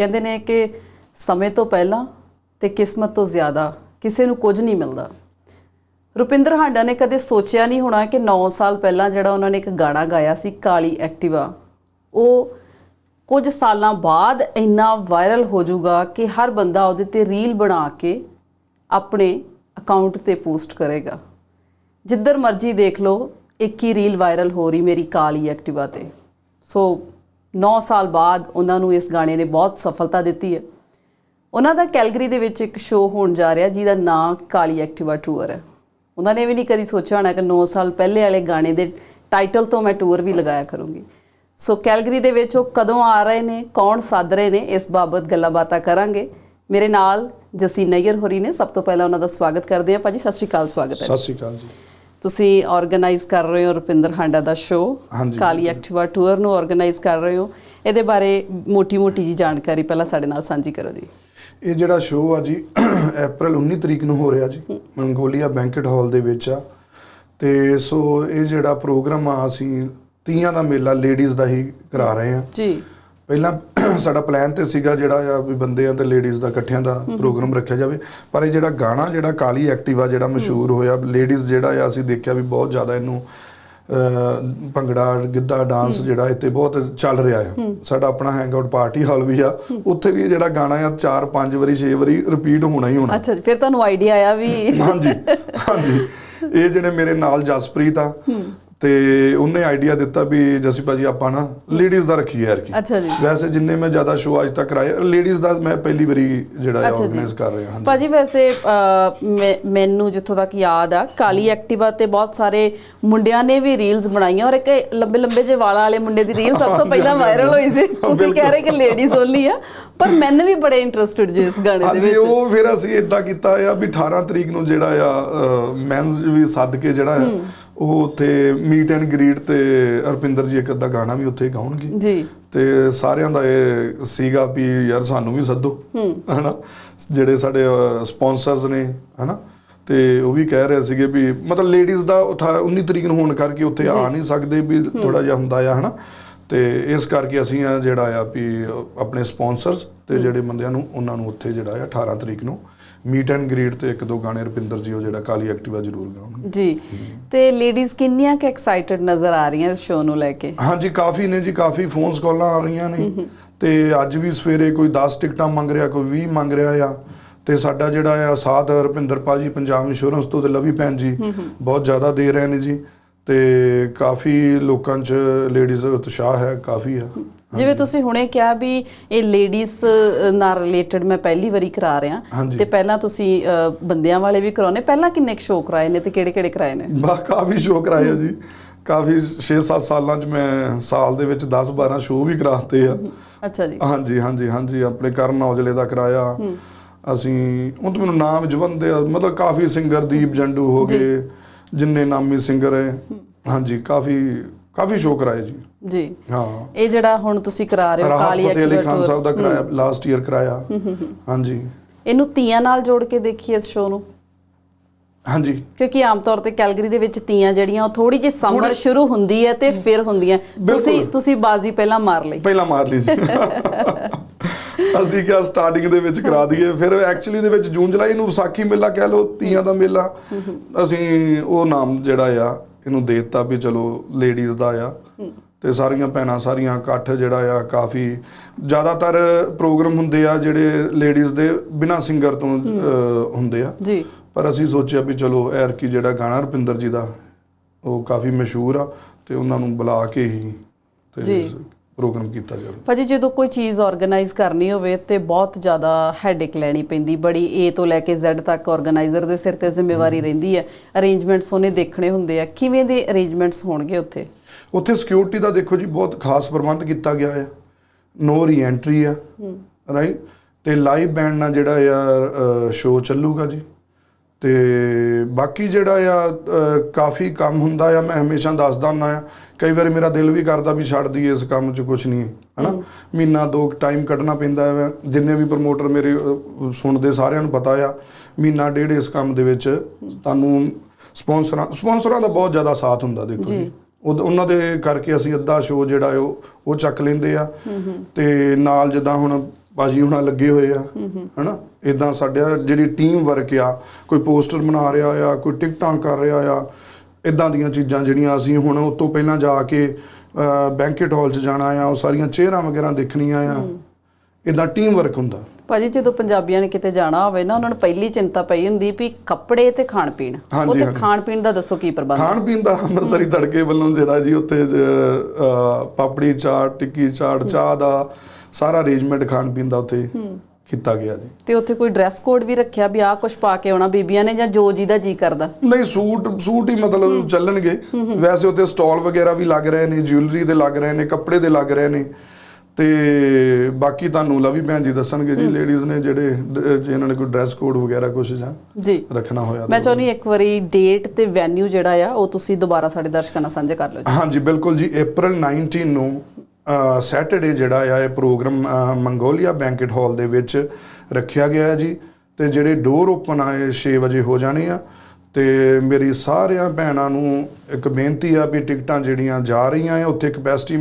ਕਹਿੰਦੇ ਨੇ ਕਿ ਸਮੇਂ ਤੋਂ ਪਹਿਲਾਂ ਤੇ ਕਿਸਮਤ ਤੋਂ ਜ਼ਿਆਦਾ ਕਿਸੇ ਨੂੰ ਕੁਝ ਨਹੀਂ ਮਿਲਦਾ। ਰੁਪਿੰਦਰ ਹਾਂਡਾ ਨੇ ਕਦੇ ਸੋਚਿਆ ਨਹੀਂ ਹੋਣਾ ਕਿ 9 ਸਾਲ ਪਹਿਲਾਂ ਜਿਹੜਾ ਉਹਨਾਂ ਨੇ ਇੱਕ ਗਾਣਾ ਗਾਇਆ ਸੀ, ਕਾਲੀ ਐਕਟਿਵਾ, ਉਹ ਕੁਝ ਸਾਲਾਂ ਬਾਅਦ ਇੰਨਾ ਵਾਇਰਲ ਹੋ ਜਾਊਗਾ ਕਿ ਹਰ ਬੰਦਾ ਉਹਦੇ ਤੇ ਰੀਲ ਬਣਾ ਕੇ ਆਪਣੇ ਅਕਾਊਂਟ ਤੇ ਪੋਸਟ ਕਰੇਗਾ। ਜਿੱਧਰ ਮਰਜ਼ੀ ਦੇਖ ਲਓ, ਇੱਕ ਹੀ ਰੀਲ ਵਾਇਰਲ ਹੋ ਰਹੀ ਮੇਰੀ ਕਾਲੀ ਐਕਟਿਵਾ ਤੇ। ਸੋ 9 ਸਾਲ ਬਾਅਦ ਉਹਨਾਂ ਨੂੰ ਇਸ ਗਾਣੇ ਨੇ ਬਹੁਤ ਸਫਲਤਾ ਦਿੱਤੀ ਹੈ। ਉਹਨਾਂ ਦਾ ਕੈਲਗਰੀ ਦੇ ਵਿੱਚ ਇੱਕ ਸ਼ੋਅ ਹੋਣ ਜਾ ਰਿਹਾ, ਜਿਹਦਾ ਨਾਂ ਕਾਲੀ ਐਕਟਿਵਾ ਟੂਰ ਹੈ। ਉਹਨਾਂ ਨੇ ਵੀ ਨਹੀਂ ਕਦੀ ਸੋਚਿਆ ਹੋਣਾ ਕਿ 9 ਸਾਲ ਪਹਿਲੇ ਵਾਲੇ ਗਾਣੇ ਦੇ ਟਾਈਟਲ ਤੋਂ ਮੈਂ ਟੂਰ ਵੀ ਲਗਾਇਆ ਕਰੂੰਗੀ। ਸੋ ਕੈਲਗਰੀ ਦੇ ਵਿੱਚ ਉਹ ਕਦੋਂ ਆ ਰਹੇ ਨੇ, ਕੌਣ ਸੱਦ ਰਹੇ ਨੇ, ਇਸ ਬਾਬਤ ਗੱਲਾਂ ਬਾਤਾਂ ਕਰਾਂਗੇ। ਮੇਰੇ ਨਾਲ ਜਸੀ ਨਈਅਰ ਹੋਰੀ ਨੇ। ਸਭ ਤੋਂ ਪਹਿਲਾਂ ਉਹਨਾਂ ਦਾ ਸਵਾਗਤ ਕਰਦੇ ਹਾਂ। ਭਾਜੀ, ਸਤਿ ਸ਼੍ਰੀ ਅਕਾਲ, ਸਵਾਗਤ ਹੈ। ਸਤਿ ਸ਼੍ਰੀ ਅਕਾਲ ਜੀ। ਤੁਸੀਂ ਆਰਗੇਨਾਈਜ਼ ਕਰ ਰਹੇ ਹੋ ਰੁਪਿੰਦਰ ਹਾਂਡਾ ਦਾ ਸ਼ੋਅ। ਕਾਲੀ ਐਕਟਿਵਾ ਟੂਰ ਨੂੰ ਆਰਗੇਨਾਈਜ਼ ਕਰ ਰਹੇ ਹੋ। ਇਹਦੇ ਬਾਰੇ ਮੋਟੀ-ਮੋਟੀ ਜੀ ਜਾਣਕਾਰੀ ਪਹਿਲਾਂ ਸਾਡੇ ਨਾਲ ਸਾਂਝੀ ਕਰੋ ਜੀ। ਇਹ ਜਿਹੜਾ ਸ਼ੋਅ ਆ ਜੀ ਅਪ੍ਰੈਲ 19 ਤਰੀਕ ਨੂੰ ਹੋ ਰਿਹਾ ਜੀ ਮੰਗੋਲੀਆ ਬੈਂਕਟ ਹਾਲ ਦੇ ਵਿੱਚ ਆ। ਤੇ ਸੋ ਇਹ ਜਿਹੜਾ ਪ੍ਰੋਗਰਾਮ ਆ ਅਸੀਂ ਤੀਆਂ ਦਾ ਮੇਲਾ ਲੇਡੀਜ਼ ਦਾ ਹੀ ਕਰਾ ਰਹੇ ਆ ਜੀ। ਪਹਿਲਾਂ ਸਾਡਾ ਪਲਾਨ ਤੇ ਸੀਗਾ ਜਿਹੜਾ ਆ ਵੀ ਬੰਦਿਆਂ ਤੇ ਲੇਡੀਜ਼ ਦਾ ਇਕੱਠਿਆਂ ਦਾ ਪ੍ਰੋਗਰਾਮ ਰੱਖਿਆ ਜਾਵੇ। ਪਰ ਇਹ ਜਿਹੜਾ ਗਾਣਾ ਜਿਹੜਾ ਕਾਲੀ ਐਕਟਿਵਾ ਜਿਹੜਾ ਮਸ਼ਹੂਰ ਹੋਇਆ ਲੇਡੀਜ਼ ਜਿਹੜਾ ਆ ਅਸੀਂ ਦੇਖਿਆ ਵੀ ਬਹੁਤ ਜ਼ਿਆਦਾ ਇਹਨੂੰ ਭੰਗੜਾ ਗਿੱਧਾ ਡਾਂਸ ਜਿਹੜਾ ਇੱਥੇ ਬਹੁਤ ਚੱਲ ਰਿਹਾ ਆ। ਸਾਡਾ ਆਪਣਾ ਹੈਂਗਆਊਟ ਪਾਰਟੀ ਹਾਲ ਵੀ ਆ। ਉੱਥੇ ਵੀ ਇਹ ਜਿਹੜਾ ਗਾਣਾ ਆ 4 5 ਵਾਰੀ 6 ਵਾਰੀ ਰਿਪੀਟ ਹੋਣਾ ਹੀ ਹੋਣਾ। ਅੱਛਾ ਜੀ ਫਿਰ ਤੁਹਾਨੂੰ ਆਈਡੀਆ ਆਇਆ ਵੀ ਹਾਂਜੀ ਹਾਂਜੀ। ਇਹ ਜਿਹੜੇ ਮੇਰੇ ਨਾਲ ਜਸਪ੍ਰੀਤ ਆ ਤੇ ਉਹਨੇ ਆਈਡੀਆ ਦਿੱਤਾ ਵੀ ਜਸੀ ਭਾਜੀ ਆਪਾਂ ਨਾ ਲੇਡੀਜ਼ ਦਾ ਰੱਖੀਏ ਯਾਰ ਕੀ। ਅੱਛਾ ਜੀ। ਵੈਸੇ ਜਿੰਨੇ ਮੈਂ ਜ਼ਿਆਦਾ ਸ਼ੋਅ ਅੱਜ ਤੱਕ ਕਰਾਏ ਲੇਡੀਜ਼ ਦਾ ਮੈਂ ਪਹਿਲੀ ਵਾਰੀ ਜਿਹੜਾ ਜੀ। ਆਰਗੇਨਾਈਜ਼ ਕਰ ਰਿਹਾ ਹਾਂ ਭਾਜੀ ਵੈਸੇ ਮੈਨੂੰ ਜਿੱਥੋਂ ਤੱਕ ਯਾਦ ਆ ਕਾਲੀ ਐਕਟਿਵਾ ਤੇ ਬਹੁਤ ਸਾਰੇ ਮੁੰਡਿਆਂ ਨੇ ਵੀ ਰੀਲਸ ਬਣਾਈਆਂ ਔਰ ਇੱਕ ਲੰਬੇ ਲੰਬੇ ਜਿਹੇ ਵਾਲਾਂ ਵਾਲੇ ਮੁੰਡੇ ਦੀ ਰੀਲ ਸਭ ਤੋਂ ਪਹਿਲਾਂ ਵਾਇਰਲ ਹੋਈ ਸੀ। ਤੁਸੀਂ ਕਹਿ ਰਹੇ ਕਿ ਲੇਡੀਜ਼ ਓਨਲੀ ਆ ਪਰ ਮੈਨੂੰ ਵੀ ਬੜੇ ਇੰਟਰਸਟਿਡ ਜੀ ਇਸ ਗਾਣੇ ਦੇ ਹਾਂਜੀ ਵਿੱਚ। ਉਹ ਫਿਰ ਅਸੀਂ ਇਦਾਂ ਕੀਤਾ ਆ ਵੀ 18 ਤਰੀਕ ਨੂੰ ਜਿਹੜਾ ਆ ਮੈਨਸ ਵੀ ਸੱਦ ਕੇ ਜਿਹੜਾ ਆ ਉਹ ਉੱਥੇ ਮੀਟ ਐਂਡ ਗ੍ਰੀਟ ਤੇ ਅਰਪਿੰਦਰ ਜੀ ਇੱਕ ਅੱਧਾ ਗਾਣਾ ਵੀ ਉੱਥੇ ਗਾਉਣਗੇ। ਜੀ। ਤੇ ਸਾਰਿਆਂ ਦਾ ਇਹ ਸੀਗਾ ਵੀ ਯਾਰ ਸਾਨੂੰ ਵੀ ਸੱਦੋ ਹਨਾ? ਜਿਹੜੇ ਸਾਡੇ ਸਪਾਂਸਰਸ ਨੇ ਹਨਾ? ਤੇ ਉਹ ਵੀ ਕਹਿ ਰਹੇ ਸੀਗੇ ਵੀ ਮਤਲਬ ਲੇਡੀਜ਼ ਦਾ ਉਠਾ 19 ਤਰੀਕ ਨੂੰ ਹੋਣ ਕਰਕੇ ਉੱਥੇ ਆ ਨਹੀਂ ਸਕਦੇ ਵੀ ਥੋੜਾ ਜਿਹਾ ਹੁੰਦਾ ਆ ਹਨਾ? ਤੇ ਇਸ ਕਰਕੇ ਅਸੀਂ ਆ ਜਿਹੜਾ ਆ ਵੀ ਆਪਣੇ ਸਪਾਂਸਰਸ ਤੇ ਜਿਹੜੇ ਬੰਦਿਆਂ ਨੂੰ ਉਹਨਾਂ ਨੂੰ ਉੱਥੇ ਜਿਹੜਾ ਆ 18 ਤਰੀਕ ਨੂੰ ਮੀਟ ਐਂਡ ਗ੍ਰੀਟ ਤੇ ਇੱਕ ਦੋ ਗਾਣੇ ਰੁਪਿੰਦਰ ਜੀ ਉਹ ਜਿਹੜਾ ਕਾਲੀ ਐਕਟਿਵਾ ਜ਼ਰੂਰ ਗਾਉਣਗੇ। ਜੀ। ਤੇ ਲੇਡੀਜ਼ ਕਿੰਨੀਆਂ ਕਿ ਐਕਸਾਈਟਡ ਨਜ਼ਰ ਆ ਰਹੀਆਂ ਇਸ ਸ਼ੋਅ ਨੂੰ ਲੈ ਕੇ? ਹਾਂਜੀ ਕਾਫੀ ਨੇ ਜੀ ਕਾਫੀ ਫੋਨਸ ਕਾਲਾਂ ਆ ਰਹੀਆਂ ਨੇ। ਤੇ ਅੱਜ ਵੀ ਸਵੇਰੇ ਕੋਈ 10 ਟਿਕਟਾਂ ਮੰਗ ਰਿਹਾ ਕੋਈ 20 ਮੰਗ ਰਿਹਾ ਆ। ਤੇ ਸਾਡਾ ਜਿਹੜਾ ਆ ਸਾਥ ਰੁਪਿੰਦਰ ਪਾਜੀ ਪੰਜਾਬ ਇੰਸ਼ੋਰੈਂਸ ਤੋਂ ਤੇ ਲਵੀ ਭੈਣ ਜੀ ਬਹੁਤ ਜ਼ਿਆਦਾ ਦੇ ਰਹੇ ਨੇ ਜੀ। ਤੇ ਕਾਫੀ ਲੋਕਾਂ 'ਚ ਲੇਡੀਜ਼ ਉਤਸ਼ਾਹ ਹੈ ਕਾਫੀ ਆ ਜਿਵੇਂ ਤੁਸੀਂ ਹੁਣੇ ਕਿਹਾ ਵੀ ਇਹ ਲੇਡੀਜ਼ ਨਾਲ ਰਿਲੇਟਡ ਮੈਂ ਪਹਿਲੀ ਵਾਰੀ ਕਰਾ ਰਿਹਾ। ਤੇ ਪਹਿਲਾਂ ਤੁਸੀਂ ਬੰਦਿਆਂ ਵਾਲੇ ਵੀ ਕਰਾਉਨੇ ਪਹਿਲਾਂ ਕਿੰਨੇ ਕੁ ਸ਼ੋਅ ਕਰਾਏ ਨੇ ਤੇ ਕਿਹੜੇ ਕਿਹੜੇ ਕਰਾਏ ਨੇ? ਬਾ ਕਾਫੀ ਸ਼ੋਅ ਕਰਾਏ ਆ ਜੀ। ਕਾਫੀ 6-7 ਸਾਲਾਂ 'ਚ ਮੈਂ ਸਾਲ ਦੇ ਵਿੱਚ 10-12 ਸ਼ੋਅ ਵੀ ਕਰਾਤੇ ਆ। ਅੱਛਾ ਜੀ। ਹਾਂਜੀ ਹਾਂਜੀ ਹਾਂਜੀ ਆਪਣੇ ਕਰਨ ਔਜਲੇ ਦਾ ਕਰਾਇਆ। ਅਸੀਂ ਉਹ ਤਾਂ ਮੈਨੂੰ ਨਾਮ ਜਵੰਦੇ ਮਤਲਬ ਕਾਫੀ ਸਿੰਗਰ ਦੀਪ ਜੰਡੂ ਹੋ ਗਏ। ਜਿੰਨੇ ਨਾਮੀ ਸਿੰਗਰ ਹੈ। ਹਾਂਜੀ ਕਾਫੀ ਕਾਫੀ ਸ਼ੋਅ ਕਰਾਏ ਜੀ। ਜੀ। ਹਾਂ। ਇਹ ਜਿਹੜਾ ਹੁਣ ਤੁਸੀਂ ਕਰਾ ਰਹੇ ਹੋ ਕਾਲੀ ਫਤਿਹ ਅਲੀ ਖਾਨ ਸਾਹਿਬ ਦਾ ਕਰਾਇਆ ਲਾਸਟ ਈਅਰ ਕਰਾਇਆ। ਹਾਂਜੀ। ਇਹਨੂੰ ਤੀਆਂ ਨਾਲ ਜੋੜ ਕੇ ਦੇਖੀਏ ਇਸ ਸ਼ੋਅ ਨੂੰ। ਹਾਂਜੀ। ਕਿਉਂਕਿ ਆਮ ਤੌਰ ਤੇ ਕੈਲਗਰੀ ਦੇ ਵਿੱਚ ਤੀਆਂ ਜਿਹੜੀਆਂ ਉਹ ਥੋੜੀ ਜਿਹੀ ਸਮਰ ਸ਼ੁਰੂ ਹੁੰਦੀ ਹੈ ਤੇ ਫਿਰ ਹੁੰਦੀਆਂ। ਤੁਸੀਂ ਤੁਸੀਂ ਬਾਜ਼ੀ ਪਹਿਲਾਂ ਮਾਰ ਲਈ। ਪਹਿਲਾਂ ਮਾਰ ਲਈ ਜੀ। ਅਸੀਂ ਕਿਹਾ ਸਟਾਰਟਿੰਗ ਦੇ ਵਿੱਚ ਕਰਾ ਦਈਏ। ਫਿਰ ਐਕਚੁਅਲੀ ਦੇ ਵਿੱਚ ਜੂਨ ਜੁਲਾਈ ਨੂੰ ਵਿਸਾਖੀ ਮੇਲਾ ਕਹਿ ਲਓ ਤੀਆਂ ਦਾ ਮੇਲਾ। ਅਸੀਂ ਉਹ ਨਾਮ ਜਿਹੜਾ ਆ ਇਹਨੂੰ ਦੇ ਦਿੱਤਾ ਵੀ ਚਲੋ ਲੇਡੀਜ਼ ਦਾ ਆ। ਤੇ ਸਾਰੀਆਂ ਭੈਣਾਂ ਸਾਰੀਆਂ ਇਕੱਠ ਜਿਹੜਾ ਆ ਕਾਫੀ ਜ਼ਿਆਦਾਤਰ ਪ੍ਰੋਗਰਾਮ ਹੁੰਦੇ ਆ ਜਿਹੜੇ ਲੇਡੀਜ਼ ਦੇ ਬਿਨਾ ਸਿੰਗਰ ਤੋਂ ਹੁੰਦੇ ਆ। ਜੀ। ਪਰ ਅਸੀਂ ਸੋਚਿਆ ਵੀ ਚਲੋ ਐਰ ਕੀ ਜਿਹੜਾ ਗਾਣਾ ਰੁਪਿੰਦਰ ਜੀ ਦਾ ਉਹ ਕਾਫੀ ਮਸ਼ਹੂਰ ਆ ਤੇ ਉਹਨਾਂ ਨੂੰ ਬੁਲਾ ਕੇ ਹੀ ਤੇ। ਪ੍ਰੋਗਰਾਮ ਕੀਤਾ ਜਾਵੇ। ਭਾਜੀ ਜਦੋਂ ਕੋਈ ਚੀਜ਼ ਆਰਗੇਨਾਈਜ਼ ਕਰਨੀ ਹੋਵੇ ਤੇ ਬਹੁਤ ਜ਼ਿਆਦਾ ਹੈਡੇਕ ਲੈਣੀ ਪੈਂਦੀ। ਬੜੀ A ਤੋਂ ਲੈ ਕੇ Z ਤੱਕ ਆਰਗੇਨਾਈਜ਼ਰ ਦੇ ਸਿਰ ਤੇ ਜ਼ਿੰਮੇਵਾਰੀ ਰਹਿੰਦੀ ਹੈ। ਅਰੇਂਜਮੈਂਟਸ ਉਹਨੇ ਦੇਖਣੇ ਹੁੰਦੇ ਆ। ਕਿਵੇਂ ਦੇ ਅਰੇਂਜਮੈਂਟਸ ਹੋਣਗੇ ਉੱਥੇ? ਉੱਥੇ ਸਿਕਿਉਰਿਟੀ ਦਾ ਦੇਖੋ ਜੀ ਬਹੁਤ ਖਾਸ ਪ੍ਰਬੰਧ ਕੀਤਾ ਗਿਆ ਹੈ। ਨੋ ਰੀਐਂਟਰੀ ਆ। ਰਾਈਟ ਤੇ ਲਾਈਵ ਬੈਂਡ ਨਾਲ ਜਿਹੜਾ ਆ ਸ਼ੋਅ ਚੱਲੂਗਾ ਜੀ। ਤੇ ਬਾਕੀ ਜਿਹੜਾ ਆ ਕਾਫੀ ਕੰਮ ਹੁੰਦਾ ਆ ਮੈਂ ਹਮੇਸ਼ਾ ਦੱਸਦਾ ਹੁੰਦਾ ਆ। ਕਈ ਵਾਰੀ ਮੇਰਾ ਦਿਲ ਵੀ ਕਰਦਾ ਵੀ ਛੱਡ ਦਈਏ ਇਸ ਕੰਮ 'ਚ ਕੁਝ ਨਹੀਂ ਹਨਾ? ਮਹੀਨਾ ਦੋ ਟਾਈਮ ਕੱਢਣਾ ਪੈਂਦਾ ਹੈ ਜਿੰਨੇ ਵੀ ਪ੍ਰਮੋਟਰ ਮੇਰੇ ਸੁਣਦੇ ਸਾਰਿਆਂ ਨੂੰ ਪਤਾ ਆ ਮਹੀਨਾ ਡੇਢ ਇਸ ਕੰਮ ਦੇ ਵਿੱਚ ਤੁਹਾਨੂੰ ਸਪਾਂਸਰਾਂ ਸਪਾਂਸਰਾਂ ਦਾ ਬਹੁਤ ਜ਼ਿਆਦਾ ਸਾਥ ਹੁੰਦਾ ਦੇਖੋ ਜੀ। ਉਹ- ਉਹਨਾਂ ਦੇ ਕਰਕੇ ਅਸੀਂ ਅੱਧਾ ਸ਼ੋਅ ਜਿਹੜਾ ਉਹ ਉਹ ਚੱਕ ਲੈਂਦੇ ਆ। ਤੇ ਨਾਲ ਜਿੱਦਾਂ ਹੁਣ ਬਾਜੀ ਹੁਣਾਂ ਲੱਗੇ ਹੋਏ ਆ ਹਨਾ? ਇਦਾਂ ਸਾਡਾ ਜਿਹੜੀ ਟੀਮ ਵਰਕ ਆ ਕੋਈ ਪੋਸਟਰ ਬਣਾ ਰਿਹਾ ਆ ਕੋਈ ਟਿਕਟਾਂ ਕਰ ਰਿਹਾ ਆ ਇਦਾਂ ਦੀਆਂ ਚੀਜ਼ਾਂ ਜਿਹੜੀਆਂ ਅਸੀਂ ਹੁਣ ਉਸ ਤੋਂ ਪਹਿਲਾਂ ਜਾ ਕੇ ਬੈਂਕਟ ਹਾਲ 'ਚ ਜਾਣਾ ਆ ਉਹ ਸਾਰੀਆਂ ਚਿਹਰਾ ਵਗੈਰਾ ਦੇਖਣੀਆਂ ਆ। ਇਦਾਂ ਟੀਮ ਵਰਕ ਹੁੰਦਾ। ਭਾਜੀ ਜਦੋਂ ਪੰਜਾਬੀਆਂ ਨੇ ਕਿਤੇ ਜਾਣਾ ਹੋਵੇ ਨਾ ਉਹਨਾਂ ਨੂੰ ਪਹਿਲੀ ਚਿੰਤਾ ਪਈ ਹੁੰਦੀ ਵੀ ਕੱਪੜੇ ਤੇ ਖਾਣ ਪੀਣ ਉੱਥੇ। ਖਾਣ ਪੀਣ ਦਾ ਦੱਸੋ ਕੀ ਪ੍ਰਬੰਧ ਖਾਣ ਪੀਣ ਦਾ ਅੰਮ੍ਰਿਤਸਰੀ ਤੜਕੇ ਵੱਲੋਂ ਜਿਹੜਾ ਜੀ ਉੱਥੇ ਪਾਪੜੀ ਚਾਟ ਟਿੱਕੀ ਚਾਟ ਚਾਹ ਦਾ ਸਾਰਾ ਅਰੇਂਜਮੈਂਟ ਖਾਣ ਪੀਣ ਦਾ ਉੱਥੇ ਕੀਤਾ ਗਿਆ ਜੀ। ਤੇ ਉੱਥੇ ਕੋਈ ਡਰੈਸ ਕੋਡ ਵੀ ਰੱਖਿਆ ਵੀ ਆਹ ਕੁਝ ਪਾ ਕੇ ਆਉਣਾ ਬੀਬੀਆਂ ਨੇ ਜਾਂ ਜੋ ਜੀ ਦਾ ਜੀ ਕਰਦਾ? ਨਹੀਂ ਸੂਟ ਸੂਟ ਹੀ ਮਤਲਬ ਚੱਲਣਗੇ। ਵੈਸੇ ਉੱਥੇ ਸਟਾਲ ਵਗੈਰਾ ਵੀ ਲੱਗ ਰਹੇ ਨੇ ਜਿਊਲਰੀ ਦੇ ਲੱਗ ਰਹੇ ਨੇ ਕੱਪੜੇ ਦੇ ਲੱਗ ਰਹੇ ਨੇ। ਤੇ ਬਾਕੀ ਤੁਹਾਨੂੰ ਲਵੀ ਭੈਣ ਜੀ ਦੱਸਣਗੇ ਜੀ ਲੇਡੀਜ਼ ਨੇ ਜਿਹੜੇ ਜੇ ਇਹਨਾਂ ਨੇ ਕੋਈ ਡਰੈਸ ਕੋਡ ਵਗੈਰਾ ਕੁਛ ਜਾਂ ਜੀ। ਰੱਖਣਾ ਹੋਇਆ ਮੈਂ ਚਾਹੁੰਦੀ ਇੱਕ ਵਾਰੀ ਡੇਟ ਤੇ ਵੈਨਿਊ ਜਿਹੜਾ ਆ ਉਹ ਤੁਸੀਂ ਦੁਬਾਰਾ ਸਾਡੇ ਦਰਸ਼ਕਾਂ ਨਾਲ ਸਾਂਝਾ ਕਰ ਲਓ ਜੀ। ਹਾਂਜੀ ਬਿਲਕੁਲ ਜੀ April 19 ਨੂੰ ਸੈਟਰਡੇ ਜਿਹੜਾ ਆ, ਇਹ ਪ੍ਰੋਗਰਾਮ ਮੰਗੋਲੀਆ ਬੈਂਕਟ ਹਾਲ ਦੇ ਵਿੱਚ ਰੱਖਿਆ ਗਿਆ ਹੈ ਜੀ। ਤੇ ਜਿਹੜੇ ਡੋਰ ਓਪਨ ਆ, ਇਹ 6 ਵਜੇ ਹੋ ਜਾਣੇ ਆ। ਤੇ ਮੇਰੀ ਸਾਰਿਆਂ ਭੈਣਾਂ ਨੂੰ ਇੱਕ ਬੇਨਤੀ ਆ ਵੀ ਟਿਕਟਾਂ ਜਿਹੜੀਆਂ ਜਾ ਰਹੀਆਂ ਆ, ਉੱਥੇ ਕਪੈਸਿਟੀ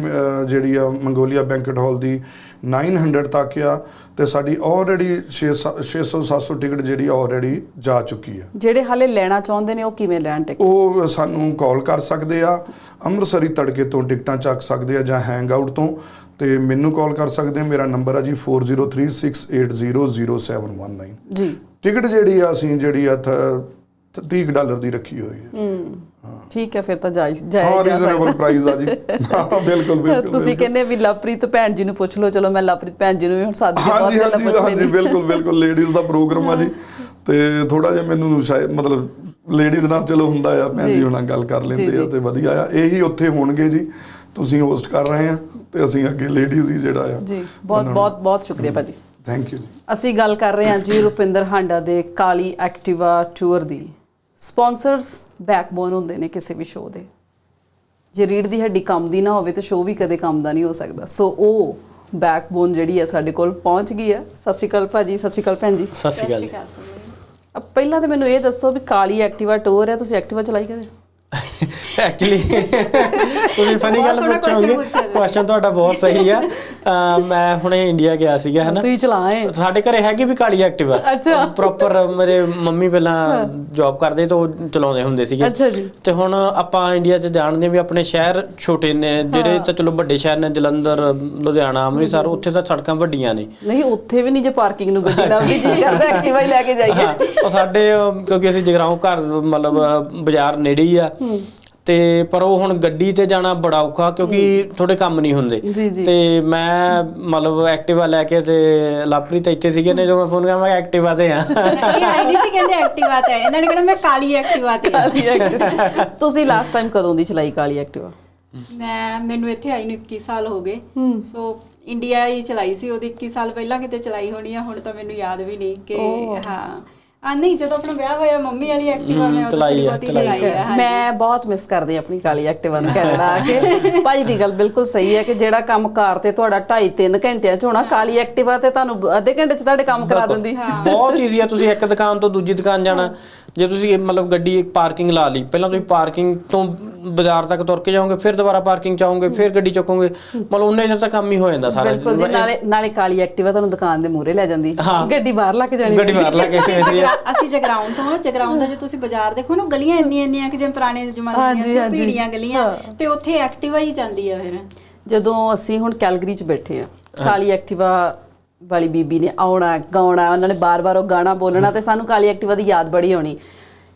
ਜਿਹੜੀ ਆ ਮੰਗੋਲੀਆ ਬੈਂਕਟ ਹਾਲ ਦੀ 900 ਤੱਕ ਆ। ਤੇ ਸਾਡੀ ਆਲਰੇਡੀ 600 700 ਟਿਕਟ ਜਿਹੜੀ ਆਲਰੇਡੀ ਜਾ ਚੁੱਕੀ ਆ ਜਿਹੜੇ ਹਾਲੇ ਲੈਣਾ ਚਾਹੁੰਦੇ ਨੇ ਉਹ ਕਿਵੇਂ ਲੈਣ ਟਿਕਟ? ਉਹ ਸਾਨੂੰ ਕਾਲ ਕਰ ਸਕਦੇ ਆ ਅੰਮ੍ਰਿਤਸਰੀ ਤੜਕੇ ਤੋਂ ਟਿਕਟਾਂ ਚੱਕ ਸਕਦੇ ਆ ਜਾਂ ਹੈਂਗ ਆਊਟ ਤੋਂ ਤੇ ਮੈਨੂੰ ਕਾਲ ਕਰ ਸਕਦੇ ਆ ਮੇਰਾ ਨੰਬਰ ਆ ਜੀ 4036800719 ਜੀ। ਟਿਕਟ ਜਿਹੜੀ ਆ ਅਸੀਂ ਜਿਹੜੀ ਆ ਥ- 30 ਡਾਲਰ ਦੀ ਰੱਖੀ ਹੋਈ ਹੈ। ਠੀਕ ਹੈ ਫਿਰ ਤਾਂ ਜਾਇਜ਼ ਹਾਂ ਜਾਇਜ਼ ਜਾ ਰੀਜ਼ਨੇਬਲ ਪ੍ਰਾਈਸ ਆ ਜੀ। ਹਾਂ ਬਿਲਕੁਲ ਬਿਲਕੁਲ ਤੁਸੀਂ ਕਹਿੰਦੇ ਵੀ ਲਵਪ੍ਰੀਤ ਭੈਣ ਜੀ ਨੂੰ ਪੁੱਛ ਲਓ ਚਲੋ ਮੈਂ ਲਵਪ੍ਰੀਤ ਭੈਣ ਜੀ ਨੂੰ ਵੀ ਹੁਣ ਸੱਦ ਬਹੁਤ ਗੱਲਾਂ ਪੁੱਛ ਹਾਂਜੀ ਲੈਂਦੀ ਬਿਲਕੁਲ ਬਿਲਕੁਲ ਲੇਡੀਜ਼ ਦਾ ਪ੍ਰੋਗਰਾਮ ਆ ਜੀ। ਤੇ ਥੋੜਾ ਜਿਹਾ ਮੈਨੂੰ ਸ਼ਾਇਦ ਮਤਲਬ ਲੇਡੀਜ਼ ਨਾਲ ਚਲੋ ਹੁੰਦਾ ਆ ਭੈਣ ਜੀ ਜੀ। ਹੁਣਾਂ ਗੱਲ ਕਰ ਲੈਂਦੇ ਜੀ, ਆ ਜੀ। ਤੇ ਵਧੀਆ ਆ। ਇਹੀ ਉੱਥੇ ਹੋਣਗੇ ਜੀ। ਤੁਸੀਂ ਹੋਸਟ ਕਰ ਰਹੇ ਆ ਤੇ ਅਸੀਂ ਅੱਗੇ ਲੇਡੀਜ਼ ਹੀ ਜਿਹੜਾ ਆ ਜੀ ਬਹੁਤ ਬਹੁਤ ਬਹੁਤ ਸ਼ੁਕਰੀਆ ਭਾਜੀ ਥੈਂਕ ਯੂ ਜੀ ਅਸੀਂ ਗੱਲ ਕਰ ਰਹੇ ਹਾਂ ਜੀ ਰੁਪਿੰਦਰ ਹਾਂਡਾ ਦੇ ਕਾਲੀ ਐਕਟਿਵਾ ਟੂਰ ਦੀ। ਸਪਾਂਸਰਸ ਬੈਕਬੋਨ ਹੁੰਦੇ ਨੇ ਕਿਸੇ ਵੀ ਸ਼ੋਅ ਦੇ। ਜੇ ਰੀੜ ਦੀ ਹੱਡੀ ਕੰਮ ਦੀ ਨਾ ਹੋਵੇ ਤੇ ਸ਼ੋਅ ਵੀ ਕਦੇ ਕੰਮ ਦਾ ਨਹੀਂ ਹੋ ਸਕਦਾ। ਸੋ ਉਹ ਬੈਕਬੋਨ ਜਿਹੜੀ ਹੈ ਸਾਡੇ ਕੋਲ ਪਹੁੰਚ ਗਈ ਹੈ ਸਤਿ ਸ਼੍ਰੀ ਅਕਾਲ ਭਾਜੀ ਸਤਿ ਸ਼੍ਰੀ ਅਕਾਲ ਭੈਣ ਜੀ। ਸਤਿ ਸ਼੍ਰੀ ਅਕਾਲ। ਪਹਿਲਾਂ ਤਾਂ ਮੈਨੂੰ ਇਹ ਦੱਸੋ ਵੀ ਕਾਲੀ ਐਕਟਿਵਾ ਟੂਰ ਹੈ ਤੁਸੀਂ ਐਕਟਿਵਾ ਚਲਾਈ ਕਦੇ? ਐਕਚੁਅਲੀ ਤੁਸੀਂ ਫਨੀ ਗੱਲ ਪੁੱਛੋਗੇ। ਕੁਐਸਚਨ ਤੁਹਾਡਾ ਬਹੁਤ ਸਹੀ ਆ। ਮੈਂ ਹੁਣੇ ਇੰਡੀਆ ਗਿਆ ਸੀਗਾ ਹਨਾ। ਤੁਸੀਂ ਚਲਾਏ। ਸਾਡੇ ਘਰੇ ਹੈਗੀ ਵੀ ਕਾਲੀ ਐਕਟਿਵਾ ਅੱਛਾ। ਪ੍ਰੋਪਰ ਮੇਰੇ ਮੰਮੀ ਪਹਿਲਾਂ ਜੌਬ ਕਰਦੇ ਤਾਂ ਉਹ ਚਲਾਉਂਦੇ ਹੁੰਦੇ ਸੀਗੇ। ਅੱਛਾ ਜੀ। ਤੇ ਹੁਣ ਆਪਾਂ ਇੰਡੀਆ 'ਚ ਜਾਣਦੇ ਵੀ ਆਪਣੇ ਸ਼ਹਿਰ ਛੋਟੇ ਨੇ ਜਿਹੜੇ ਤਾਂ ਚਲੋ ਵੱਡੇ ਸ਼ਹਿਰ ਨੇ ਜਲੰਧਰ ਲੁਧਿਆਣਾ ਅੰਮ੍ਰਿਤਸਰ ਉੱਥੇ ਤਾਂ ਸੜਕਾਂ ਵੱਡੀਆਂ ਨੇ। ਨਹੀਂ ਉੱਥੇ ਵੀ ਨਹੀਂ ਜੇ ਪਾਰਕਿੰਗ ਨੂੰ ਗੱਡੀ ਲੱਭਦੀ ਜੀ ਕਰਦਾ ਐਕਟਿਵਾ ਹੀ ਲੈ ਕੇ ਜਾਈਏ। ਉਹ ਸਾਡੇ ਕਿਉਂਕਿ ਅਸੀਂ ਜਗਰਾਉਂ ਘਰ ਮਤਲਬ ਬਾਜ਼ਾਰ ਨੇੜੇ ਹੀ ਆ। ਤੇ ਪਰ ਉਹ ਹੁਣ ਗੱਡੀ ਤੇ ਜਾਣਾ ਬੜਾ ਔਖਾ ਕਿਉਂਕਿ ਥੋੜੇ ਕੰਮ ਨਹੀਂ ਹੁੰਦੇ। ਤੇ ਮੈਂ ਮਤਲਬ ਐਕਟਿਵਾ ਲੈ ਕੇ ਤੇ ਲਾਪਰੀ ਤੇ ਇੱਥੇ ਸੀਗੇ ਨੇ ਜੋ ਮੈਂ ਫੋਨ ਕਰਾਂ ਮੈਂ ਐਕਟਿਵਾ ਤੇ ਆ। ਇਹ ਆਈ ਨਹੀਂ ਸੀ ਕਹਿੰਦੇ ਐਕਟਿਵਾ ਤੇ ਇਹਨਾਂ ਨੇ ਕਿਹਾ ਮੈਂ ਕਾਲੀ ਐਕਟਿਵਾ ਤੇ ਆ। ਕਾਲੀ ਐਕਟਿਵਾ। ਤੁਸੀਂ ਲਾਸਟ ਟਾਈਮ ਕਦੋਂ ਦੀ ਚਲਾਈ ਕਾਲੀ ਐਕਟਿਵਾ? ਮੈਂ ਮੈਨੂੰ ਇੱਥੇ ਆਈ ਨੂੰ 21 ਸਾਲ ਹੋ ਗਏ। ਸੋ ਇੰਡੀਆ ਹੀ ਚਲਾਈ ਸੀ ਉਹਦੀ 21 ਸਾਲ ਪਹਿਲਾਂ ਕਿਤੇ ਚਲਾਈ ਹੋਣੀ ਆ ਹੁਣ ਤਾਂ ਮੈਨੂੰ ਯਾਦ ਵੀ ਨਹੀਂ ਕਿ ਹਾਂ। ਆ ਨਹੀਂ ਜਦੋਂ ਆਪਣਾ ਵਿਆਹ ਹੋਇਆ ਮੰਮੀ ਵਾਲੀ ਐਕਟਿਵਾ ਮੈਂ ਉਦੋਂ ਚਲਾਈ ਆ, ਬਹੁਤੀ ਚਲਾਈ ਆ। ਹਾਂਜੀ। ਮੈਂ ਬਹੁਤ ਮਿਸ ਕਰਦੀ ਆਪਣੀ ਕਾਲੀ ਐਕਟਿਵਾ ਨੂੰ ਕੈਨੇਡਾ ਆ ਕੇ। ਭਾਜੀ ਦੀ ਗੱਲ ਬਿਲਕੁਲ ਸਹੀ ਹੈ ਕਿ ਜਿਹੜਾ ਕੰਮ ਕਾਰ ਤੇ ਤੁਹਾਡਾ 2.5 3 ਘੰਟਿਆਂ ਚ ਹੋਣਾ ਕਾਲੀ ਐਕਟਿਵਾ ਤੇ ਤੁਹਾਨੂੰ ਅੱਧੇ ਘੰਟੇ ਚ ਤੁਹਾਡੇ ਕੰਮ ਕਰਾ ਦਿੰਦੀ। ਬਹੁਤ ਈਜ਼ੀ ਆ ਤੁਸੀਂ ਇੱਕ ਦੁਕਾਨ ਤੋਂ ਦੂਜੀ ਦੁਕਾਨ ਜਾਣਾ। ਜੇ ਤੁਸੀਂ ਮਤਲਬ ਗੱਡੀ ਇੱਕ ਪਾਰਕਿੰਗ ਲਾ ਲਈ ਪਹਿਲਾਂ ਤੁਸੀਂ ਪਾਰਕਿੰਗ ਤੋਂ ਬਾਜ਼ਾਰ ਤੱਕ ਤੁਰ ਕੇ ਜਾਓਗੇ ਫਿਰ ਦੁਬਾਰਾ ਪਾਰਕਿੰਗ ਚ ਆਓਗੇ ਫਿਰ ਗੱਡੀ ਚੁੱਕੋਗੇ ਮਤਲਬ ਉਹਨੇ ਚਿਰ ਤੱਕ ਕੰਮ ਹੀ ਹੋ ਜਾਂਦਾ ਸਾਰਾ। ਬਿਲਕੁਲ ਜੀ ਨਾਲੇ ਨਾਲੇ ਕਾਲੀ ਐਕਟਿਵਾ ਤੁਹਾਨੂੰ ਦੁਕਾਨ ਦੇ ਮੂਹਰੇ ਲੈ ਜਾਂਦੀ। ਗੱਡੀ ਬਾਹਰ ਲਾ ਕੇ ਜਾਣੀ ਗੱਡੀ ਬਾਹਰ ਲਾ ਕੇ ਸਵੇਰੇ ਜਗਰਾ- ਅਸੀਂ ਜਗਰਾਉਂ ਤੋਂ ਆ ਜਗਰਾਉਂ ਦਾ ਜੇ ਤੁਸੀਂ ਬਾਜ਼ਾਰ ਦੇਖੋ ਨਾ ਗਲੀਆਂ ਇੰਨੀਆਂ ਇੰਨੀਆਂ ਕਿ ਜਿਵੇਂ ਪੁਰਾਣੇ ਜ਼ਮਾਨੇ ਦੀਆਂ ਭੀੜੀਆਂ ਗਲੀਆਂ ਤੇ ਉੱਥੇ ਐਕਟਿਵਾ ਹੀ ਜਾਂਦੀ ਆ ਫਿਰ। ਜਦੋਂ ਅਸੀਂ ਹੁਣ ਕੈਲਗਰੀ ਚ ਬੈਠੇ ਆ ਕਾਲੀ ਐਕਟਿਵਾ ਵਾਲੀ ਬੀਬੀ ਨੇ ਆਉਣਾ, ਗਾਉਣਾ, ਉਹਨਾਂ ਨੇ ਬਾਰ-ਬਾਰ ਉਹ ਗਾਣਾ ਬੋਲਣਾ ਤੇ ਸਾਨੂੰ ਕਾਲੀ ਐਕਟਿਵਾ ਦੀ ਯਾਦ ਬੜੀ ਆਉਣੀ।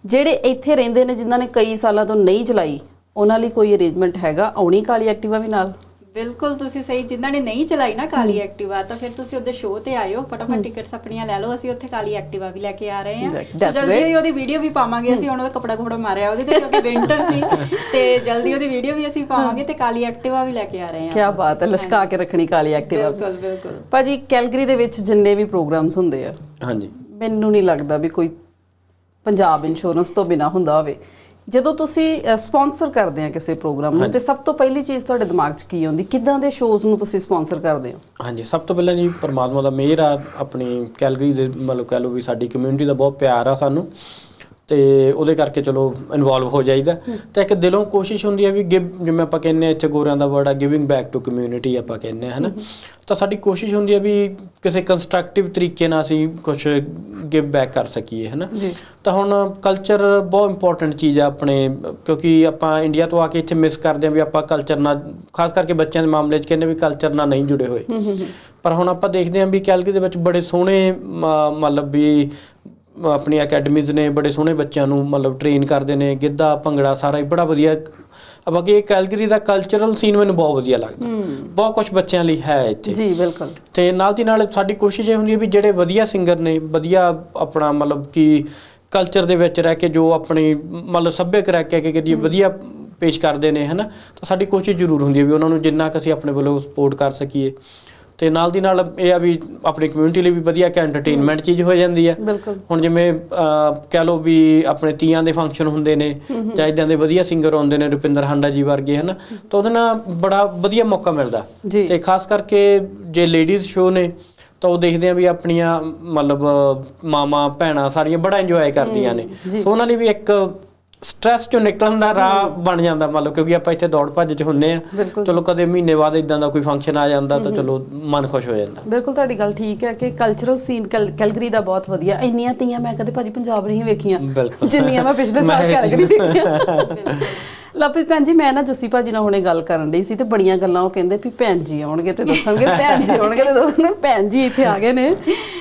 ਜਿਹੜੇ ਇੱਥੇ ਰਹਿੰਦੇ ਨੇ, ਜਿਨ੍ਹਾਂ ਨੇ ਕਈ ਸਾਲਾਂ ਤੋਂ ਨਹੀਂ ਚਲਾਈ, ਉਹਨਾਂ ਲਈ ਕੋਈ ਅਰੇਂਜਮੈਂਟ ਹੈਗਾ? ਆਉਣੀ ਕਾਲੀ ਐਕਟਿਵਾ ਵੀ ਨਾਲ? ਬਿਲਕੁਲ ਤੁਸੀਂ ਸਹੀ ਜਿਨ੍ਹਾਂ ਨੇ ਨਹੀਂ ਚਲਾਈ ਨਾ ਕਾਲੀ ਐਕਟਿਵਾ ਤਾਂ ਫਿਰ ਤੁਸੀਂ ਉਹਦੇ ਸ਼ੋਅ ਤੇ ਆਇਓ ਫਟਾਫਟ ਟਿਕਟਸ ਆਪਣੀਆਂ ਲੈ ਲਓ ਅਸੀਂ ਉੱਥੇ ਕਾਲੀ ਐਕਟਿਵਾ ਵੀ ਲੈ ਕੇ ਆ ਰਹੇ ਹਾਂ। ਜਲਦੀ. ਹੀ ਉਹਦੀ ਵੀਡੀਓ ਵੀ ਪਾਵਾਂਗੇ ਅਸੀਂ ਹੁਣ ਉਹਦਾ ਕਪੜਾ ਕੁਪੜਾ ਮਾਰਿਆ ਉਹਦੇ ਤੇ ਕਿਉਂਕਿ ਵਿੰਟਰ ਸੀ ਤੇ ਜਲਦੀ ਉਹਦੀ ਵੀਡੀਓ ਵੀ ਅਸੀਂ ਪਾਵਾਂਗੇ ਤੇ ਕਾਲੀ ਐਕਟਿਵਾ ਵੀ ਲੈ ਕੇ ਆ ਰਹੇ ਹਾਂ ਕੀ ਬਾਤ ਹੈ ਲਸ਼ਕਾ ਕੇ ਰੱਖਣੀ ਕਾਲੀ ਐਕਟਿਵਾ। ਬਿਲਕੁਲ ਬਿਲਕੁਲ। ਭਾਜੀ ਕੈਲਗਰੀ ਦੇ ਵਿੱਚ ਜਿੰਨੇ ਵੀ ਪ੍ਰੋਗਰਾਮਸ ਹੁੰਦੇ ਆ ਹਾਂਜੀ। ਮੈਨੂੰ ਨਹੀਂ ਲੱਗਦਾ ਵੀ ਕੋਈ ਪੰਜਾਬ ਇੰਸ਼ੋਰੈਂਸ ਤੋਂ ਬਿਨਾ ਹੁੰਦਾ ਹੋਵੇ। ਜਦੋਂ ਤੁਸੀਂ ਸਪਾਂਸਰ ਕਰਦੇ ਆ ਕਿਸੇ ਪ੍ਰੋਗਰਾਮ ਨੂੰ ਤੇ ਸਭ ਤੋਂ ਪਹਿਲੀ ਚੀਜ਼ ਤੁਹਾਡੇ ਦਿਮਾਗ 'ਚ ਕੀ ਆਉਂਦੀ? ਕਿੱਦਾਂ ਦੇ ਸ਼ੋਜ਼ ਨੂੰ ਤੁਸੀਂ ਸਪਾਂਸਰ ਕਰਦੇ ਹੋ? ਹਾਂਜੀ ਸਭ ਤੋਂ ਪਹਿਲਾਂ ਜੀ ਪਰਮਾਤਮਾ ਦਾ ਮਿਹਰ ਆ ਆਪਣੀ ਕੈਲਗਰੀ ਦੇ ਮਤਲਬ ਕਹਿ ਲਓ ਵੀ ਸਾਡੀ ਕਮਿਊਨਿਟੀ ਦਾ ਬਹੁਤ ਪਿਆਰ ਆ ਸਾਨੂੰ। ਤੇ ਉਹਦੇ ਕਰਕੇ ਚਲੋ ਇਨਵੋਲਵ ਹੋ ਜਾਈਦਾ। ਤੇ ਇੱਕ ਦਿਲੋਂ ਕੋਸ਼ਿਸ਼ ਹੁੰਦੀ ਹੈ ਵੀ give ਜਿਵੇਂ ਆਪਾਂ ਕਹਿੰਦੇ ਆ ਇੱਥੇ ਗੋਰਿਆਂ ਦਾ ਵਰਡ ਆ ਗਿਵਿੰਗ ਬੈਕ ਟੂ ਕਮਿਊਨਿਟੀ ਆਪਾਂ ਕਹਿੰਦੇ ਆ ਹਨਾ? ਤਾਂ ਸਾਡੀ ਕੋਸ਼ਿਸ਼ ਹੁੰਦੀ ਹੈ ਵੀ ਕਿਸੇ ਕੰਸਟਰਕਟਿਵ ਤਰੀਕੇ ਨਾਲ ਅਸੀਂ ਕੁਝ ਗਿਵ ਬੈਕ ਕਰ ਸਕੀਏ ਹਨਾ? ਤਾਂ ਹੁਣ ਕਲਚਰ ਬਹੁਤ ਇੰਪੋਰਟੈਂਟ ਚੀਜ਼ ਆ ਆਪਣੇ ਕਿਉਂਕਿ ਆਪਾਂ ਇੰਡੀਆ ਤੋਂ ਆ ਕੇ ਇੱਥੇ ਮਿਸ ਕਰਦੇ ਆ ਵੀ ਆਪਾਂ ਕਲਚਰ ਨਾਲ ਖਾਸ ਕਰਕੇ ਬੱਚਿਆਂ ਦੇ ਮਾਮਲੇ 'ਚ ਕਹਿੰਦੇ ਵੀ ਕਲਚਰ ਨਾਲ ਨਹੀਂ ਜੁੜੇ ਹੋਏ। ਪਰ ਹੁਣ ਆਪਾਂ ਦੇਖਦੇ ਹਾਂ ਵੀ ਕੈਲਗਰੀ ਦੇ ਵਿੱਚ ਬੜੇ ਸੋਹਣੇ ਮਤਲਬ ਵੀ ਆਪਣੀ ਅਕੈਡਮੀਜ਼ ਨੇ ਬੜੇ ਸੋਹਣੇ ਬੱਚਿਆਂ ਨੂੰ ਮਤਲਬ ਟ੍ਰੇਨ ਕਰਦੇ ਨੇ ਗਿੱਧਾ ਭੰਗੜਾ ਸਾਰਾ ਹੀ ਬੜਾ ਵਧੀਆ ਬਾਕੀ ਇਹ ਕੈਲਗਰੀ ਦਾ ਕਲਚਰਲ ਸੀਨ ਮੈਨੂੰ ਬਹੁਤ ਵਧੀਆ ਲੱਗਦਾ। ਬਹੁਤ ਕੁਝ ਬੱਚਿਆਂ ਲਈ ਹੈ ਇੱਥੇ। ਜੀ ਬਿਲਕੁਲ। ਤੇ ਨਾਲ ਦੀ ਨਾਲ ਸਾਡੀ ਕੋਸ਼ਿਸ਼ ਇਹ ਹੁੰਦੀ ਹੈ ਵੀ ਜਿਹੜੇ ਵਧੀਆ ਸਿੰਗਰ ਨੇ ਵਧੀਆ ਆਪਣਾ ਮਤਲਬ ਕਿ ਕਲਚਰ ਦੇ ਵਿੱਚ ਰਹਿ ਕੇ ਜੋ ਆਪਣੀ ਮਤਲਬ ਸੱਭਿਅਕ ਰਹਿ ਕੇ ਕਿ ਜੀ ਵਧੀਆ ਪੇਸ਼ ਕਰਦੇ ਨੇ ਹਨਾ ਤਾਂ ਸਾਡੀ ਕੋਸ਼ਿਸ਼ ਜ਼ਰੂਰ ਹੁੰਦੀ ਹੈ ਵੀ ਉਹਨਾਂ ਨੂੰ ਜਿੰਨਾ ਕੁ ਅਸੀਂ ਆਪਣੇ ਵੱਲੋਂ ਸਪੋਰਟ ਕਰ ਸਕੀਏ। ਤੇ ਨਾਲ ਦੀ ਨਾਲ ਇਹ ਆ ਵੀ ਆਪਣੀ ਕਮਿਊਨਿਟੀ ਲਈ ਵੀ ਵਧੀਆ ਇੱਕ ਐਂਟਰਟੇਨਮੈਂਟ ਚੀਜ਼ ਹੋ ਜਾਂਦੀ ਹੈ ਹੁਣ ਜਿਵੇਂ ਕਹਿ ਲਓ ਵੀ ਆਪਣੇ ਤੀਆਂ ਦੇ ਫੰਕਸ਼ਨ ਹੁੰਦੇ ਨੇ ਜਾਂ ਇਦਾਂ ਦੇ ਵਧੀਆ ਸਿੰਗਰ ਆਉਂਦੇ ਨੇ ਰੁਪਿੰਦਰ ਹਾਂਡਾ ਜੀ ਵਰਗੇ ਹਨਾ? ਤਾਂ ਉਹਦੇ ਨਾਲ ਬੜਾ ਵਧੀਆ ਮੌਕਾ ਮਿਲਦਾ। ਤੇ ਖਾਸ ਕਰਕੇ ਜੇ ਲੇਡੀਜ਼ ਸ਼ੋ ਨੇ ਤਾਂ ਉਹ ਦੇਖਦੇ ਆ ਵੀ ਆਪਣੀਆਂ ਮਤਲਬ ਮਾਮਾ ਭੈਣਾਂ ਸਾਰੀਆਂ ਬੜਾ ਇੰਜੋਏ ਕਰਦੀਆਂ ਨੇ। ਸੋ ਉਹਨਾਂ ਲਈ ਵੀ ਇੱਕ ਸਟ੍ਰੈਸ ਚੋਂ ਨਿਕਲਣ ਦਾ ਰਾਹ ਬਣ ਜਾਂਦਾ ਮਤਲਬ ਕਿਉਂਕਿ ਆਪਾਂ ਇੱਥੇ ਦੌੜ ਭੱਜ 'ਚ ਹੁੰਨੇ ਆ। ਚਲੋ ਕਦੇ ਮਹੀਨੇ ਬਾਅਦ ਇਦਾਂ ਦਾ ਕੋਈ ਫੰਕਸ਼ਨ ਆ ਜਾਂਦਾ ਤਾਂ ਚਲੋ ਮਨ ਖੁਸ਼ ਹੋ ਜਾਂਦਾ। ਬਿਲਕੁਲ ਤੁਹਾਡੀ ਗੱਲ ਠੀਕ ਹੈ ਕਿ ਕਲਚਰਲ ਸੀਨ ਕੈਲਗਰੀ ਦਾ ਬਹੁਤ ਵਧੀਆ। ਇੰਨੀਆਂ ਤੀਆਂ ਮੈਂ ਕਦੇ ਭਾਜੀ ਪੰਜਾਬ ਨਹੀਂ ਵੇਖੀਆਂ। ਜਿੰਨੀਆਂ ਮੈਂ ਪਿਛਲੇ ਸਾਲ ਕੈਲਗਰੀ ਚੀਜ਼- ਲਪਿਤ ਭੈਣ ਜੀ ਮੈਂ ਨਾ ਜੱਸੀ ਭਾਜੀ ਨਾਲ ਹੁਣੇ ਗੱਲ ਕਰਨ ਡਈ ਸੀ ਤੇ ਬੜੀਆਂ ਗੱਲਾਂ ਉਹ ਕਹਿੰਦੇ ਵੀ ਭੈਣ ਜੀ ਆਉਣਗੇ ਤੇ ਦੱਸਣਗੇ ਭੈਣ ਜੀ ਆਉਣਗੇ ਤੇ ਦੱਸਣਗੇ ਭੈਣ ਜੀ ਇੱਥੇ ਆ ਗਏ ਨੇ।